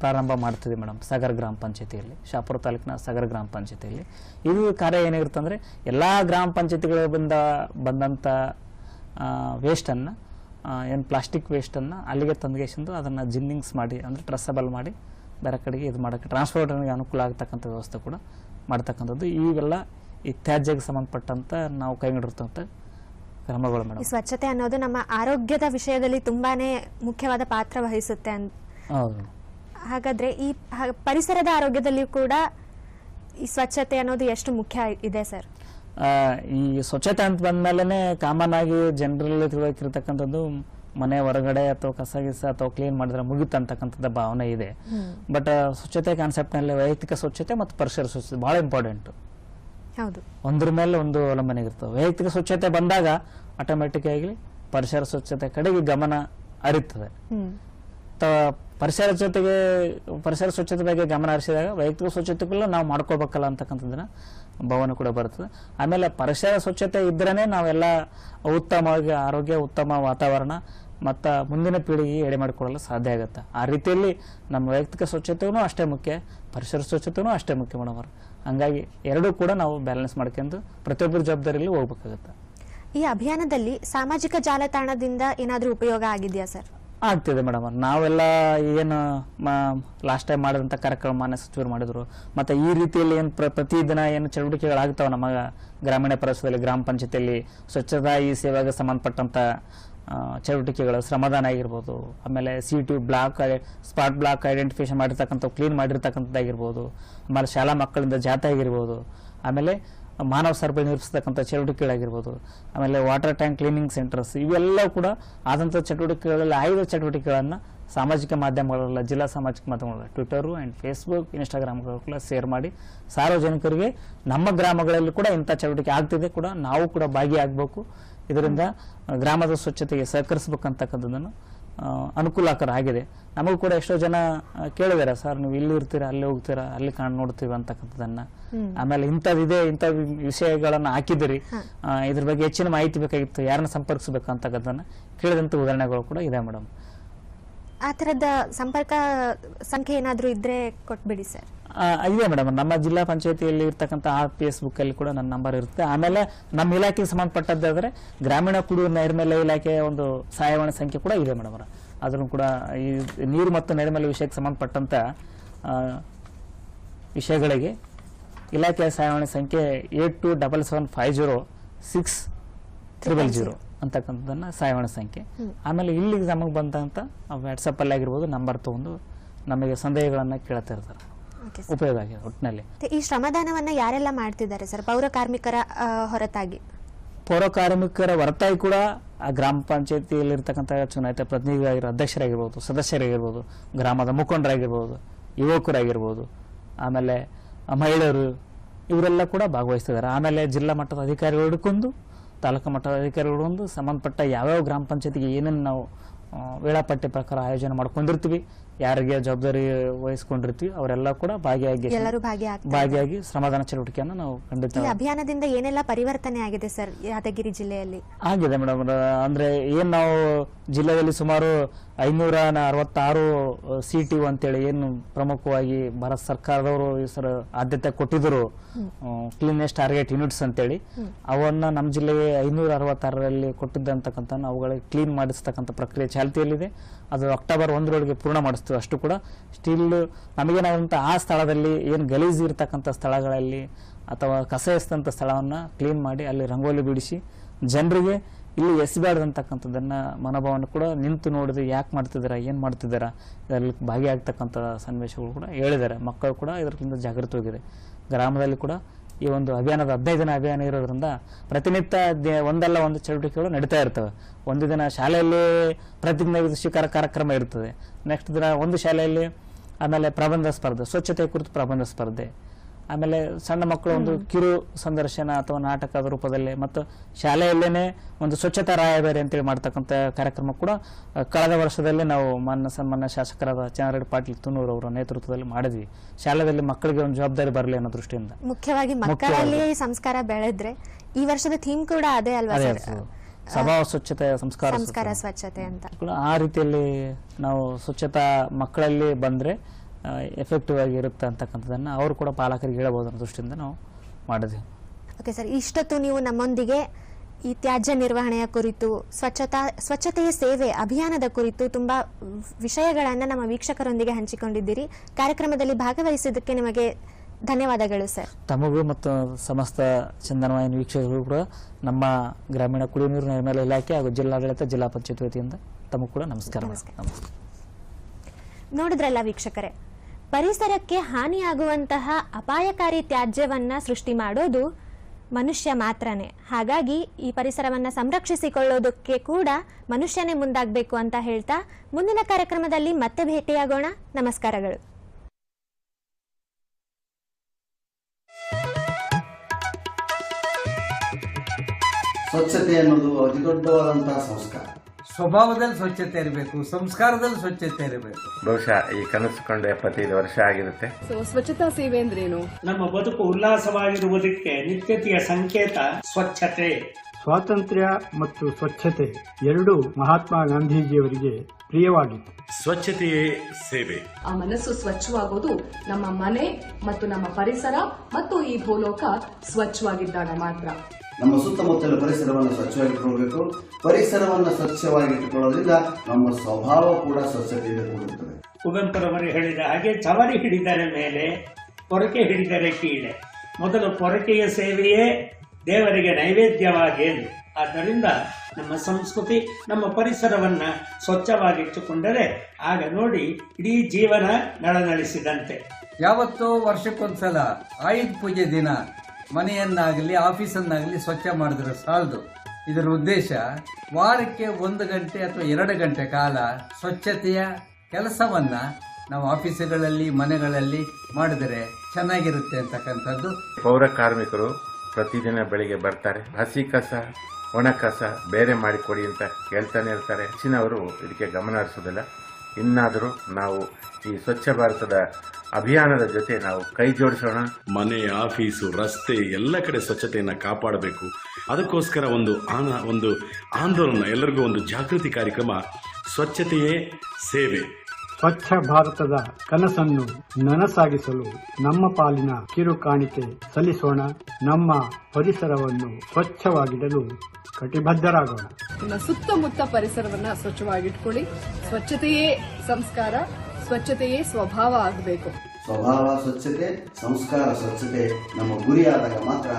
ಪ್ರಾರಂಭ ಮಾಡ್ತಿದ್ವಿ ಮೇಡಮ್ ಸಾಗರ್ ಗ್ರಾಮ ಪಂಚಾಯತಿಯಲ್ಲಿ ಶಾಪುರ ತಾಲೂಕಿನ ಸಾಗರ್ ಗ್ರಾಮ ಪಂಚಾಯತಿಯಲ್ಲಿ. ಇದು ಕಾರ್ಯ ಏನಿರುತ್ತೆ ಅಂದರೆ ಎಲ್ಲ ಗ್ರಾಮ ಪಂಚಾಯತಿಗಳಿಂದ ಬಂದಂಥ ವೇಸ್ಟನ್ನು ಏನು ಪ್ಲಾಸ್ಟಿಕ್ ವೇಸ್ಟನ್ನು ಅಲ್ಲಿಗೆ ತಂದ್ಗೆಸಿಂದು ಅದನ್ನು ಜಿನ್ನಿಂಗ್ಸ್ ಮಾಡಿ ಅಂದರೆ ಟ್ರಸ್ಸಬಲ್ ಮಾಡಿ ಬೇರೆ ಕಡೆಗೆ ಇದು ಮಾಡೋಕ್ಕೆ ಟ್ರಾನ್ಸ್ಪೋರ್ಟರ್ಗೆ ಅನುಕೂಲ ಆಗ್ತಕ್ಕಂಥ ವ್ಯವಸ್ಥೆ ಕೂಡ ಮಾಡ್ತಕ್ಕಂಥದ್ದು. ಈಗೆಲ್ಲ ಈ ತ್ಯಾಜ್ಯಕ್ಕೆ ಸಂಬಂಧಪಟ್ಟಂತ ನಾವು ಕೈಗೊಂಡಿರ್ತಕ್ಕಂಥ ಕ್ರಮಗಳು ಮೇಡಮ್. ಸ್ವಚ್ಛತೆ ಅನ್ನೋದು ನಮ್ಮ ಆರೋಗ್ಯದ ವಿಷಯದಲ್ಲಿ ತುಂಬಾನೇ ಮುಖ್ಯವಾದ ಪಾತ್ರ ವಹಿಸುತ್ತೆ ಅಂತ ಹೌದು. ಹಾಗಾದ್ರೆ ಈ ಪರಿಸರದ ಆರೋಗ್ಯದಲ್ಲಿ ಕೂಡ ಈ ಸ್ವಚ್ಛತೆ ಅನ್ನೋದು ಎಷ್ಟು ಮುಖ್ಯ ಇದೆ ಸರ್? ಈ ಸ್ವಚ್ಛತೆ ಅಂತ ಬಂದ್ಮೇಲೆ ಕಾಮನ್ ಆಗಿ ಜನರಲ್ಲಿ ತಿಳ್ಕೊಂಡಿರ್ತಕ್ಕಂಥದ್ದು ಮನೆ ಹೊರಗಡೆ ಅಥವಾ ಕಸ ಗಿಸ ಅಥವಾ ಕ್ಲೀನ್ ಮಾಡಿದ್ರೆ ಮುಗಿತು ಅಂತಕ್ಕಂಥದ್ದು ಭಾವನೆ ಇದೆ. ಬಟ್ ಸ್ವಚ್ಛತೆ ಕಾನ್ಸೆಪ್ಟ್ನಲ್ಲಿ ವೈಯಕ್ತಿಕ ಸ್ವಚ್ಛತೆ ಮತ್ತು ಪರಿಸರ ಸ್ವಚ್ಛತೆ ಬಹಳ ಇಂಪಾರ್ಟೆಂಟ್ ಹೌದು. ಒಂದ್ರ ಮೇಲೆ ಒಂದು ಅವಲಂಬನೆ ಇರ್ತವೆ ವೈಯಕ್ತಿಕ ಸ್ವಚ್ಛತೆ ಬಂದಾಗ ಆಟೋಮೆಟಿಕ್ ಆಗಿ ಪರಿಸರ ಸ್ವಚ್ಛತೆ ಕಡೆಗೆ ಗಮನ ಹರಿತದೆ. ಪರಿಸರ ಜೊತೆಗೆ, ಪರಿಸರ ಸ್ವಚ್ಛತೆ ಬಗ್ಗೆ ಗಮನ ಹರಿಸಿದಾಗ ವೈಯಕ್ತಿಕ ಸ್ವಚ್ಛತೆಗಳು ನಾವು ಮಾಡ್ಕೋಬೇಕಲ್ಲ ಅಂತಕ್ಕಂಥದ್ದನ್ನ ಭಾವನೆ ಕೂಡ ಬರ್ತದೆ. ಆಮೇಲೆ ಪರಿಸರ ಸ್ವಚ್ಛತೆ ಇದ್ರೇ ನಾವೆಲ್ಲ ಉತ್ತಮವಾಗಿ, ಆರೋಗ್ಯ ಉತ್ತಮ ವಾತಾವರಣ ಮತ್ತು ಮುಂದಿನ ಪೀಳಿಗೆ ಎಡೆ ಮಾಡಿಕೊಳ್ಳಲು ಸಾಧ್ಯ ಆಗುತ್ತೆ. ಆ ರೀತಿಯಲ್ಲಿ ನಮ್ಮ ವೈಯಕ್ತಿಕ ಸ್ವಚ್ಛತೆಯೂ ಅಷ್ಟೇ ಮುಖ್ಯ, ಪರಿಸರ ಸ್ವಚ್ಛತೆಯೂ ಅಷ್ಟೇ ಮುಖ್ಯ ಮೇಡಮ್ ಅವರು ಹಂಗಾಗಿ ಎರಡೂ ಕೂಡ ನಾವು ಬ್ಯಾಲೆನ್ಸ್ ಮಾಡ್ಕೊಂಡು ಪ್ರತಿಯೊಬ್ಬರ ಜವಾಬ್ದಾರಿಯಲ್ಲಿ ಹೋಗ್ಬೇಕಾಗುತ್ತೆ. ಈ ಅಭಿಯಾನದಲ್ಲಿ ಸಾಮಾಜಿಕ ಜಾಲತಾಣದಿಂದ ಏನಾದರೂ ಉಪಯೋಗ ಆಗಿದೆಯಾ ಸರ್? ಆಗ್ತಿದೆ ಮೇಡಮ್. ನಾವೆಲ್ಲ ಏನು ಲಾಸ್ಟ್ ಟೈಮ್ ಮಾಡಿದಂಥ ಕಾರ್ಯಕ್ರಮ ಮಾನ್ಯ ಸಚಿವರು ಮಾಡಿದ್ರು. ಮತ್ತೆ ಈ ರೀತಿಯಲ್ಲಿ ಏನು ಪ್ರ, ಪ್ರತಿದಿನ ಏನು ಚಟುವಟಿಕೆಗಳಾಗ್ತಾವೆ ನಮ್ಮ ಗ್ರಾಮೀಣ ಪ್ರದೇಶದಲ್ಲಿ, ಗ್ರಾಮ ಪಂಚಾಯತಿಯಲ್ಲಿ, ಸ್ವಚ್ಛತಾ ಈ ಸೇವೆಗೆ ಸಂಬಂಧಪಟ್ಟಂಥ ಚಟುವಟಿಕೆಗಳು, ಶ್ರಮದಾನ ಆಗಿರ್ಬೋದು. ಆಮೇಲೆ C T block spot block identification ಮಾಡಿರ್ತಕ್ಕಂಥ ಕ್ಲೀನ್ ಮಾಡಿರ್ತಕ್ಕಂಥದ್ದಾಗಿರ್ಬೋದು. ಆಮೇಲೆ ಶಾಲಾ ಮಕ್ಕಳಿಂದ ಜಾಥಾ ಆಗಿರ್ಬೋದು. ಆಮೇಲೆ ಮಾನವ ಸರಪಳಿ ನಿರ್ಮಿಸತಕ್ಕಂಥ ಚಟುವಟಿಕೆಗಳಾಗಿರ್ಬೋದು, ಆಮೇಲೆ ವಾಟರ್ ಟ್ಯಾಂಕ್ ಕ್ಲೀನಿಂಗ್ ಸೆಂಟರ್ಸ್ ಇವೆಲ್ಲ ಕೂಡ ಆದಂಥ ಚಟುವಟಿಕೆಗಳಲ್ಲಿ, ಆಯ್ದ ಚಟುವಟಿಕೆಗಳನ್ನು ಸಾಮಾಜಿಕ ಮಾಧ್ಯಮಗಳಲ್ಲ, ಜಿಲ್ಲಾ ಸಾಮಾಜಿಕ ಮಾಧ್ಯಮಗಳ ಟ್ವಿಟರು ಆ್ಯಂಡ್ ಫೇಸ್ಬುಕ್ ಇನ್ಸ್ಟಾಗ್ರಾಮ್ಗಳು ಕೂಡ ಶೇರ್ ಮಾಡಿ ಸಾರ್ವಜನಿಕರಿಗೆ ನಮ್ಮ ಗ್ರಾಮಗಳಲ್ಲಿ ಕೂಡ ಇಂಥ ಚಟುವಟಿಕೆ ಆಗ್ತಿದೆ ಕೂಡ, ನಾವು ಕೂಡ ಭಾಗಿಯಾಗಬೇಕು. ಇದರಿಂದ ಗ್ರಾಮದ ಸ್ವಚ್ಛತೆಗೆ ಸಹಕರಿಸಬೇಕಂತಕ್ಕಂಥದ್ದನ್ನು ಅನುಕೂಲಕರ ಆಗಿದೆ ನಮಗೂ ಕೂಡ ಎಷ್ಟೋ ಜನ ಆ, ಕೇಳಿದ್ದಾರೆ ಸರ್ ನೀವು ಇಲ್ಲಿ ಇರ್ತೀರಾ ಅಲ್ಲಿ ಹೋಗ್ತೀರಾ ಅಲ್ಲಿ ಕಾಣ್ ನೋಡ್ತೀವಿ ಅಂತಕ್ಕಂಥದ್ದನ್ನ. ಆಮೇಲೆ ಇಂಥದ್ದಿದೆ ಇಂಥ ವಿಷಯಗಳನ್ನು ವಿಷಯಗಳನ್ನ ಹಾಕಿದಿರಿ ಇದ್ರ ಬಗ್ಗೆ ಹೆಚ್ಚಿನ ಮಾಹಿತಿ ಬೇಕಾಗಿತ್ತು ಯಾರನ್ನ ಸಂಪರ್ಕಿಸಬೇಕು ಅಂತಕ್ಕಂಥದ್ದನ್ನ ಕೇಳಿದಂಥ ಉದಾಹರಣೆಗಳು ಕೂಡ ಇದೆ ಮೇಡಮ್. ಆ ಸಂಪರ್ಕ ಸಂಖ್ಯೆ ಏನಾದರೂ ಇದ್ರೆ ಕೊಟ್ಬಿಡಿ ಸರ್. ಇದೆ ಮೇಡಮ್. ನಮ್ಮ ಜಿಲ್ಲಾ ಪಂಚಾಯತಿಯಲ್ಲಿ ಇರ್ತಕ್ಕಂಥ ಆ ಫೇಸ್ಬುಕ್ ಅಲ್ಲಿ ಕೂಡ ನನ್ನ ನಂಬರ್ ಇರುತ್ತೆ. ಆಮೇಲೆ ನಮ್ಮ ಇಲಾಖೆಗೆ ಸಂಬಂಧಪಟ್ಟದ್ದಾದ್ರೆ ಗ್ರಾಮೀಣ ಕುಡಿಯುವ ನೈರ್ಮಲ್ಯ ಇಲಾಖೆಯ ಒಂದು ಸಹಾಯವಾಣಿ ಸಂಖ್ಯೆ ಕೂಡ ಇದೆ ಮೇಡಮ್ ಅದನ್ನು ಕೂಡ ಈ ನೀರು ಮತ್ತು ನೈರ್ಮಲ್ಯ ವಿಷಯಕ್ಕೆ ಸಂಬಂಧಪಟ್ಟಂತ ವಿಷಯಗಳಿಗೆ ಇಲಾಖೆಯ ಸಹಾಯವಾಣಿ ಸಂಖ್ಯೆ eight two double seven five zero six triple zero ಅಂತಕ್ಕಂಥದ್ದನ್ನ ಸಾಯೋಣ ಸಂಖ್ಯೆ. ಆಮೇಲೆ ಇಲ್ಲಿಗೆ ನಮಗೆ ಬಂದಂತ ವಾಟ್ಸಪ್ ಅಲ್ಲಿ ಆಗಿರ್ಬೋದು ನಂಬರ್ ತಗೊಂಡು ನಮಗೆ ಸಂದೇಹಗಳನ್ನು ಕೇಳ್ತಾ ಇರ್ತಾರೆ. ಉಪಯೋಗ ಆಗಿದೆ ಒಟ್ಟಿನಲ್ಲಿ ಈ ಶ್ರಮದಾನವನ್ನ ಯಾರೆಲ್ಲ ಮಾಡ್ತಿದ್ದಾರೆ ಸರ್ ಪೌರ ಕಾರ್ಮಿಕರ ಹೊರತಾಗಿ. ಪೌರ ಕಾರ್ಮಿಕರ ಹೊರತಾಗಿ ಕೂಡ ಆ ಗ್ರಾಮ ಪಂಚಾಯತಿಯಲ್ಲಿ ಇರ್ತಕ್ಕಂಥ ಚುನಾಯಿತ ಪ್ರತಿನಿಧಿಗಳಾಗಿರೋ ಅಧ್ಯಕ್ಷರಾಗಿರ್ಬೋದು ಸದಸ್ಯರಾಗಿರ್ಬೋದು ಗ್ರಾಮದ ಮುಖಂಡರಾಗಿರ್ಬೋದು ಯುವಕರಾಗಿರ್ಬೋದು ಆಮೇಲೆ ಮಹಿಳೆಯರು ಇವರೆಲ್ಲ ಕೂಡ ಭಾಗವಹಿಸ್ತಿದ್ದಾರೆ. ಆಮೇಲೆ ಜಿಲ್ಲಾ ಮಟ್ಟದ ಅಧಿಕಾರಿಗಳು ಹಿಡ್ಕೊಂಡು ತಾಲೂಕು ಮಟ್ಟದ ಅಧಿಕಾರಿಗಳು ಸಂಬಂಧಪಟ್ಟ ಯಾವ್ಯಾವ ಗ್ರಾಮ ಪಂಚಾಯತಿಗೆ ಏನೇನು ನಾವು ವೇಳಾಪಟ್ಟಿ ಪ್ರಕಾರ ಆಯೋಜನೆ ಮಾಡ್ಕೊಂಡಿರ್ತೀವಿ. ಯಾರಿಗೆ ಜವಾಬ್ದಾರಿ ವಹಿಸ್ಕೊಂಡಿರ್ತೀವಿ ಅವರೆಲ್ಲ ಕೂಡ ಭಾಗಿಯಾಗಿ ಎಲ್ಲರೂ ಭಾಗಿಯಾಗ್ತಾರೆ ಭಾಗಿಯಾಗಿ ಶ್ರಮದಾನ ಚಟುವಟಿಕೆಯನ್ನು ನಾವು ಖಂಡಿತ ಈ ಅಭಿಯಾನದಿಂದ ಏನೆಲ್ಲ ಪರಿವರ್ತನೆ ಆಗಿದೆ ಸರ್ ಯಾದಗಿರಿ ಜಿಲ್ಲೆಯಲ್ಲಿ? ಆಗಿದೆ ಮೇಡಮ್. ಅಂದ್ರೆ ಏನ್ ನಾವು ಜಿಲ್ಲೆಯಲ್ಲಿ ಸುಮಾರು ಐನೂರ ಅರವತ್ತಾರು ಸಿ ಟಿ ಅಂತೇಳಿ ಏನು ಪ್ರಮುಖವಾಗಿ ಭಾರತ ಸರ್ಕಾರದವರು ಸರ್ ಸರ ಆದ್ಯತೆ ಕೊಟ್ಟಿದ್ರು ಕ್ಲೀನೆಸ್ಟ್ ಟಾರ್ಗೆಟ್ ಯೂನಿಟ್ಸ್ ಅಂತೇಳಿ. ಅವನ್ನ ನಮ್ಮ ಜಿಲ್ಲೆಗೆ ಐನೂರ ಅರವತ್ತಾರರಲ್ಲಿ ಕೊಟ್ಟಿದ್ದಂತಕ್ಕಂಥ ಅವುಗಳಿಗೆ ಕ್ಲೀನ್ ಮಾಡಿಸ್ತಕ್ಕಂಥ ಪ್ರಕ್ರಿಯೆ ಚಾಲ್ತಿಯಲ್ಲಿದೆ. ಅದು ಅಕ್ಟೋಬರ್ ಒಂದರೊಳಗೆ ಪೂರ್ಣ ಮಾಡಿಸ್ತೀವಿ ಅಷ್ಟು ಕೂಡ ಸ್ಟಿಲ್ ನಮಗೇನಾದಂಥ ಆ ಸ್ಥಳದಲ್ಲಿ ಏನು ಗಲೀಜು ಇರ್ತಕ್ಕಂಥ ಸ್ಥಳಗಳಲ್ಲಿ ಅಥವಾ ಕಸ ಎಸ್ತಂಥ ಸ್ಥಳವನ್ನು ಕ್ಲೀನ್ ಮಾಡಿ ಅಲ್ಲಿ ರಂಗೋಲಿ ಬಿಡಿಸಿ ಜನರಿಗೆ ಇಲ್ಲಿ ಎಸಬಾರ್ದಂತಕ್ಕಂಥದ್ದನ್ನ ಮನೋಭಾವನ ಕೂಡ ನಿಂತು ನೋಡಿದ್ರೆ ಯಾಕೆ ಮಾಡ್ತಿದ್ದೀರಾ, ಏನು ಮಾಡ್ತಿದ್ದೀರಾ, ಇದರಲ್ಲಿ ಭಾಗಿಯಾಗ್ತಕ್ಕಂಥ ಸನ್ನಿವೇಶಗಳು ಕೂಡ ಹೇಳಿದ್ದಾರೆ. ಮಕ್ಕಳು ಕೂಡ ಇದರಿಂದ ಜಾಗೃತವಾಗಿದೆ ಗ್ರಾಮದಲ್ಲಿ ಕೂಡ ಈ ಒಂದು ಅಭಿಯಾನದ ಹದಿನೈದು ದಿನ ಅಭಿಯಾನ ಇರೋದ್ರಿಂದ ಪ್ರತಿನಿತ್ಯ ಒಂದಲ್ಲ ಒಂದು ಚಟುವಟಿಕೆಗಳು ನಡೀತಾ ಇರ್ತವೆ. ಒಂದು ದಿನ ಶಾಲೆಯಲ್ಲಿ ಪ್ರತಿಜ್ಞೆ ಸ್ವೀಕಾರ ಕಾರ್ಯಕ್ರಮ ಇರ್ತದೆ. ನೆಕ್ಸ್ಟ್ ದಿನ ಒಂದು ಶಾಲೆಯಲ್ಲಿ ಆಮೇಲೆ ಪ್ರಬಂಧ ಸ್ಪರ್ಧೆ ಸ್ವಚ್ಛತೆ ಕುರಿತು ಪ್ರಬಂಧ ಸ್ಪರ್ಧೆ. ಆಮೇಲೆ ಸಣ್ಣ ಮಕ್ಕಳು ಒಂದು ಕಿರು ಸಂದರ್ಶನ ಅಥವಾ ನಾಟಕದ ರೂಪದಲ್ಲಿ ಮತ್ತು ಶಾಲೆಯಲ್ಲೇನೆ ಒಂದು ಸ್ವಚ್ಛತಾ ರಾಯಭಾರಿ ಅಂತೇಳಿ ಮಾಡ್ತಕ್ಕಂಥ ಕಾರ್ಯಕ್ರಮ ಕೂಡ ಕಳೆದ ವರ್ಷದಲ್ಲಿ ನಾವು ಮಾನ್ಯ ಸನ್ಮಾನ್ಯ ಶಾಸಕರಾದ ಚನ್ನಾರೆಡ್ಡಿ ಪಾಟೀಲ್ ತುನೂರು ಅವರ ನೇತೃತ್ವದಲ್ಲಿ ಮಾಡಿದ್ವಿ. ಶಾಲೆಯಲ್ಲಿ ಮಕ್ಕಳಿಗೆ ಒಂದು ಜವಾಬ್ದಾರಿ ಬರಲಿ ಅನ್ನೋ ದೃಷ್ಟಿಯಿಂದ. ಮುಖ್ಯವಾಗಿ ಮಕ್ಕಳಲ್ಲಿ ಸಂಸ್ಕಾರ ಬೆಳೆದ್ರೆ ಈ ವರ್ಷದ ಥೀಮ್ ಕೂಡ ಅದೇ ಅಲ್ವಾ. ಸ್ವಭಾವ ಸ್ವಚ್ಛತೆ ಸಂಸ್ಕಾರ ಸಂಸ್ಕಾರ. ಸ್ವಚ್ಛತೆ. ಅಂತ. ಆ ರೀತಿಯಲ್ಲಿ ನಾವು ಸ್ವಚ್ಛತಾ ಮಕ್ಕಳಲ್ಲಿ ಬಂದ್ರೆ ಎಫೆಕ್ಟಿವ್ ಆಗಿ ಇರುತ್ತೆ ಅಂತಕ್ಕಂಥದ್ದನ್ನು ಅವರು ಕೂಡ ಪಾಲಕರಿಗೆ ಹೇಳಬಹುದು ಅನ್ನೋ ದೃಷ್ಟಿಯಿಂದ ನಾವು ಮಾಡಿದ್ವಿ. ಓಕೆ ಸರ್ ಇಷ್ಟೊತ್ತು ನೀವು ನಮ್ಮೊಂದಿಗೆ ಈ ತ್ಯಾಜ್ಯ ನಿರ್ವಹಣೆಯ ಕುರಿತು ಸ್ವಚ್ಛತಾ ಸ್ವಚ್ಛತೆಯ ಸೇವೆ ಅಭಿಯಾನದ ಕುರಿತು ತುಂಬಾ ವಿಷಯಗಳನ್ನು ನಮ್ಮ ವೀಕ್ಷಕರೊಂದಿಗೆ ಹಂಚಿಕೊಂಡಿದ್ದೀರಿ. ಕಾರ್ಯಕ್ರಮದಲ್ಲಿ ಭಾಗವಹಿಸಿದ್ದಕ್ಕೆ ನಿಮಗೆ ಧನ್ಯವಾದಗಳು ಸರ್ ತಮಗೂ ಮತ್ತು ಸಮಸ್ತ ಚಂದನವಾಹಿನಿ ವೀಕ್ಷಕರು ಕೂಡ ನಮ್ಮ ಗ್ರಾಮೀಣ ಕುಡಿಯುವ ನೀರು ನಿರ್ಮಲ ಇಲಾಖೆ ಹಾಗೂ ಜಿಲ್ಲಾಡಳಿತ ಜಿಲ್ಲಾ ಪಂಚಾಯತ್ ವತಿಯಿಂದ ತಮಗೂ ಕೂಡ ನಮಸ್ಕಾರ ನಮಸ್ಕಾರ. ನಮಸ್ಕಾರ. ನೋಡಿದ್ರಲ್ಲ ವೀಕ್ಷಕರೇ ಪರಿಸರಕ್ಕೆ ಹಾನಿಯಾಗುವಂತಹ ಅಪಾಯಕಾರಿ ತ್ಯಾಜ್ಯವನ್ನ ಸೃಷ್ಟಿ ಮಾಡೋದು ಮನುಷ್ಯ ಮಾತ್ರನೇ. ಹಾಗಾಗಿ ಈ ಪರಿಸರವನ್ನ ಸಂರಕ್ಷಿಸಿಕೊಳ್ಳೋದಕ್ಕೆ ಕೂಡ ಮನುಷ್ಯನೇ ಮುಂದಾಗಬೇಕು ಅಂತ ಹೇಳ್ತಾ ಮುಂದಿನ ಕಾರ್ಯಕ್ರಮದಲ್ಲಿ ಮತ್ತೆ ಭೇಟಿಯಾಗೋಣ. ನಮಸ್ಕಾರಗಳು. ಸ್ವಚ್ಛತೆ ಅನ್ನೋದು ಅತಿ ದೊಡ್ಡವಾದಂತಹ ಸಂಸ್ಕಾರ. ಸ್ವಭಾವದಲ್ಲಿ ಸ್ವಚ್ಛತೆ ಇರಬೇಕು ಸಂಸ್ಕಾರದಲ್ಲಿ ಸ್ವಚ್ಛತೆ ಇರಬೇಕು. ಬಹುಶಃ ಈ ಕನಸು ಕಂಡು ಎಪ್ಪತ್ತೈದು ವರ್ಷ ಆಗಿರುತ್ತೆ. ಸೊ ಸ್ವಚ್ಛತಾ ಸೇವೆ ಅಂದ್ರೇನು? ನಮ್ಮ ಬದುಕು ಉಲ್ಲಾಸವಾಗಿರುವುದಕ್ಕೆ ನಿತ್ಯತೆಯ ಸಂಕೇತ ಸ್ವಚ್ಛತೆ. ಸ್ವಾತಂತ್ರ್ಯ ಮತ್ತು ಸ್ವಚ್ಛತೆ ಎರಡೂ ಮಹಾತ್ಮ ಗಾಂಧೀಜಿಯವರಿಗೆ ಪ್ರಿಯವಾಗಿತ್ತು. ಸ್ವಚ್ಛತೆಯೇ ಸೇವೆ. ಆ ಮನಸ್ಸು ಸ್ವಚ್ಛವಾಗೋದು ನಮ್ಮ ಮನೆ ಮತ್ತು ನಮ್ಮ ಪರಿಸರ ಮತ್ತು ಈ ಭೂಲೋಕ ಸ್ವಚ್ಛವಾಗಿದ್ದಾಗ ಮಾತ್ರ. ನಮ್ಮ ಸುತ್ತಮುತ್ತಲ ಪರಿಸರವನ್ನು ಸ್ವಚ್ಛವಾಗಿಟ್ಟುಕೊಳ್ಬೇಕು ಪರಿಸರವನ್ನು ಸ್ವಚ್ಛವಾಗಿಟ್ಟುಕೊಳ್ಳೋದ್ರಿಂದ ನಮ್ಮ ಸ್ವಭಾವ ಕೂಡ ಸ್ವಚ್ಛತೆಯಿಂದ ಕೂಡುತ್ತದೆ. ಕುವೆಂಪುರವರು ಹೇಳಿದ ಹಾಗೆ ಚವರಿ ಹಿಡಿದರೆ ಮೇಲೆ ಪೊರಕೆ ಹಿಡಿದರೆ ಕೀಳೆ ಮೊದಲು ಪೊರಕೆಯ ಸೇವೆಯೇ ದೇವರಿಗೆ ನೈವೇದ್ಯವಾಗಿ ಎಂದು ಆದ್ದರಿಂದ ನಮ್ಮ ಸಂಸ್ಕೃತಿ ನಮ್ಮ ಪರಿಸರವನ್ನ ಸ್ವಚ್ಛವಾಗಿಟ್ಟುಕೊಂಡರೆ ಆಗ ನೋಡಿ ಇಡೀ ಜೀವನ ನಳನಳಿಸಿದಂತೆ. ಯಾವತ್ತೋ ವರ್ಷಕ್ಕೊಂದ್ಸಲ ಆಯುಧ ಪೂಜೆ ದಿನ. ಮನೆಯನ್ನಾಗಲಿ, ಆಫೀಸನ್ನಾಗಲಿ ಸ್ವಚ್ಛ ಮಾಡಿದ್ರೆ ಸಾಲದು. ಇದರ ಉದ್ದೇಶ, ವಾರಕ್ಕೆ ಒಂದು ಗಂಟೆ ಅಥವಾ ಎರಡು ಗಂಟೆ ಕಾಲ ಸ್ವಚ್ಛತೆಯ ಕೆಲಸವನ್ನು ನಾವು ಆಫೀಸುಗಳಲ್ಲಿ, ಮನೆಗಳಲ್ಲಿ ಮಾಡಿದರೆ ಚೆನ್ನಾಗಿರುತ್ತೆ ಅಂತಕ್ಕಂಥದ್ದು. ಪೌರ ಕಾರ್ಮಿಕರು ಪ್ರತಿದಿನ ಬೆಳಿಗ್ಗೆ ಬರ್ತಾರೆ. ಹಸಿ ಕಸ, ಒಣ ಕಸ ಬೇರೆ ಮಾಡಿಕೊಡಿ ಅಂತ ಕೇಳ್ತಾನೆ ಇರ್ತಾರೆ. ಹೆಚ್ಚಿನವರು ಇದಕ್ಕೆ ಗಮನ ಹರಿಸೋದಿಲ್ಲ. ಇನ್ನಾದರೂ ನಾವು ಈ ಸ್ವಚ್ಛ ಭಾರತದ ಅಭಿಯಾನದ ಜೊತೆ ನಾವು ಕೈ ಜೋಡಿಸೋಣ. ಮನೆ ಆಫೀಸು ರಸ್ತೆ ಎಲ್ಲ ಕಡೆ ಸ್ವಚ್ಛತೆಯನ್ನು ಕಾಪಾಡಬೇಕು. ಅದಕ್ಕೋಸ್ಕರ ಒಂದು ಆನ ಒಂದು ಆಂದೋಲನ ಎಲ್ಲರಿಗೂ ಒಂದು ಜಾಗೃತಿ ಕಾರ್ಯಕ್ರಮ ಸ್ವಚ್ಛತೆಯೇ ಸೇವೆ. ಸ್ವಚ್ಛ ಭಾರತದ ಕನಸನ್ನು ನನಸಾಗಿಸಲು ನಮ್ಮ ಪಾಲಿನ ಕಿರು ಕಾಣಿಕೆ ಸಲ್ಲಿಸೋಣ. ನಮ್ಮ ಪರಿಸರವನ್ನು ಸ್ವಚ್ಛವಾಗಿಡಲು ಕಟಿಬದ್ಧರಾಗೋಣ. ನಿಮ್ಮ ಸುತ್ತಮುತ್ತ ಪರಿಸರವನ್ನ ಸ್ವಚ್ಛವಾಗಿಟ್ಕೊಳ್ಳಿ. ಸ್ವಚ್ಛತೆಯೇ ಸಂಸ್ಕಾರ. ಸ್ವಚ್ಛತೆಯೇ ಸ್ವಭಾವ ಆಗಬೇಕು. ಸ್ವಭಾವ ಸ್ವಚ್ಛತೆ ಸಂಸ್ಕಾರ ಸ್ವಚ್ಛತೆ ನಮ್ಮ ಗುರಿಯಾದಾಗ ಮಾತ್ರ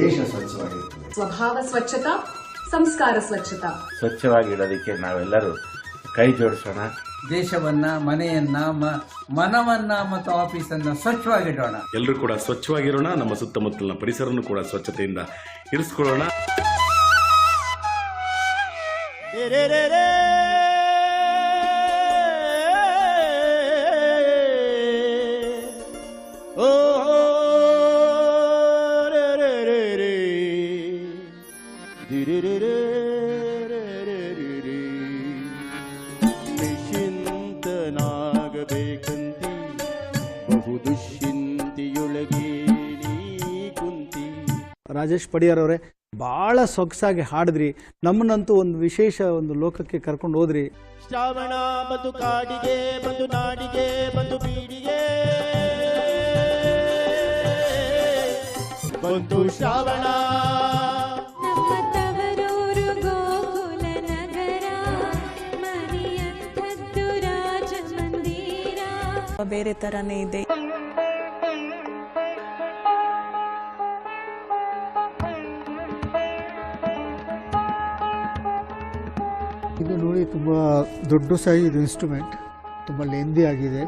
ದೇಶ ಸ್ವಚ್ಛವಾಗಿರುತ್ತದೆ ಸ್ವಭಾವ ಸ್ವಚ್ಛತಾ ಸಂಸ್ಕಾರ ಸ್ವಚ್ಛತಾ. ಸ್ವಚ್ಛವಾಗಿ ಇಡೋದಕ್ಕೆ ನಾವೆಲ್ಲರೂ ಕೈ ಜೋಡಿಸೋಣ. ದೇಶವನ್ನ ಮನೆಯನ್ನ ಮ- ಮನವನ್ನ ಮತ್ತು ಆಫೀಸನ್ನ ಸ್ವಚ್ಛವಾಗಿಡೋಣ. ಎಲ್ಲರೂ ಕೂಡ ಸ್ವಚ್ಛವಾಗಿರೋಣ ನಮ್ಮ ಸುತ್ತಮುತ್ತಲಿನ ಪರಿಸರವನ್ನು ಕೂಡ ಸ್ವಚ್ಛತೆಯಿಂದ ಇರಿಸ್ಕೊಳ್ಳೋಣ. ರಾಜೇಶ್ ಪಡಿಯಾರ್ ಅವರೇ ಭಾಳ ಸೊಗಸಾಗಿ ಹಾಡಿದ್ರಿ. ನಮ್ಮನ್ನಂತೂ ಒಂದು ವಿಶೇಷ ಒಂದು ಲೋಕಕ್ಕೆ ಕರ್ಕೊಂಡು ಹೋದ್ರಿ. ಶ್ರಾವಣ ಬಂದು ಕಾಡಿಗೆ ಬಂದು ನಾಡಿಗೆ ಬಂದು ಬೀಡಿಗೆ. ಬಂದು ಶ್ರಾವಣ. ಬೇರೆ ತರನೇ ಇದೆ. ಇದು ನೋಡಿ ತುಂಬ ದೊಡ್ಡ ಸೈಜ್ ಇನ್ಸ್ಟ್ರೂಮೆಂಟ್ ತುಂಬ ಲೆಂದಿ ಆಗಿದೆ.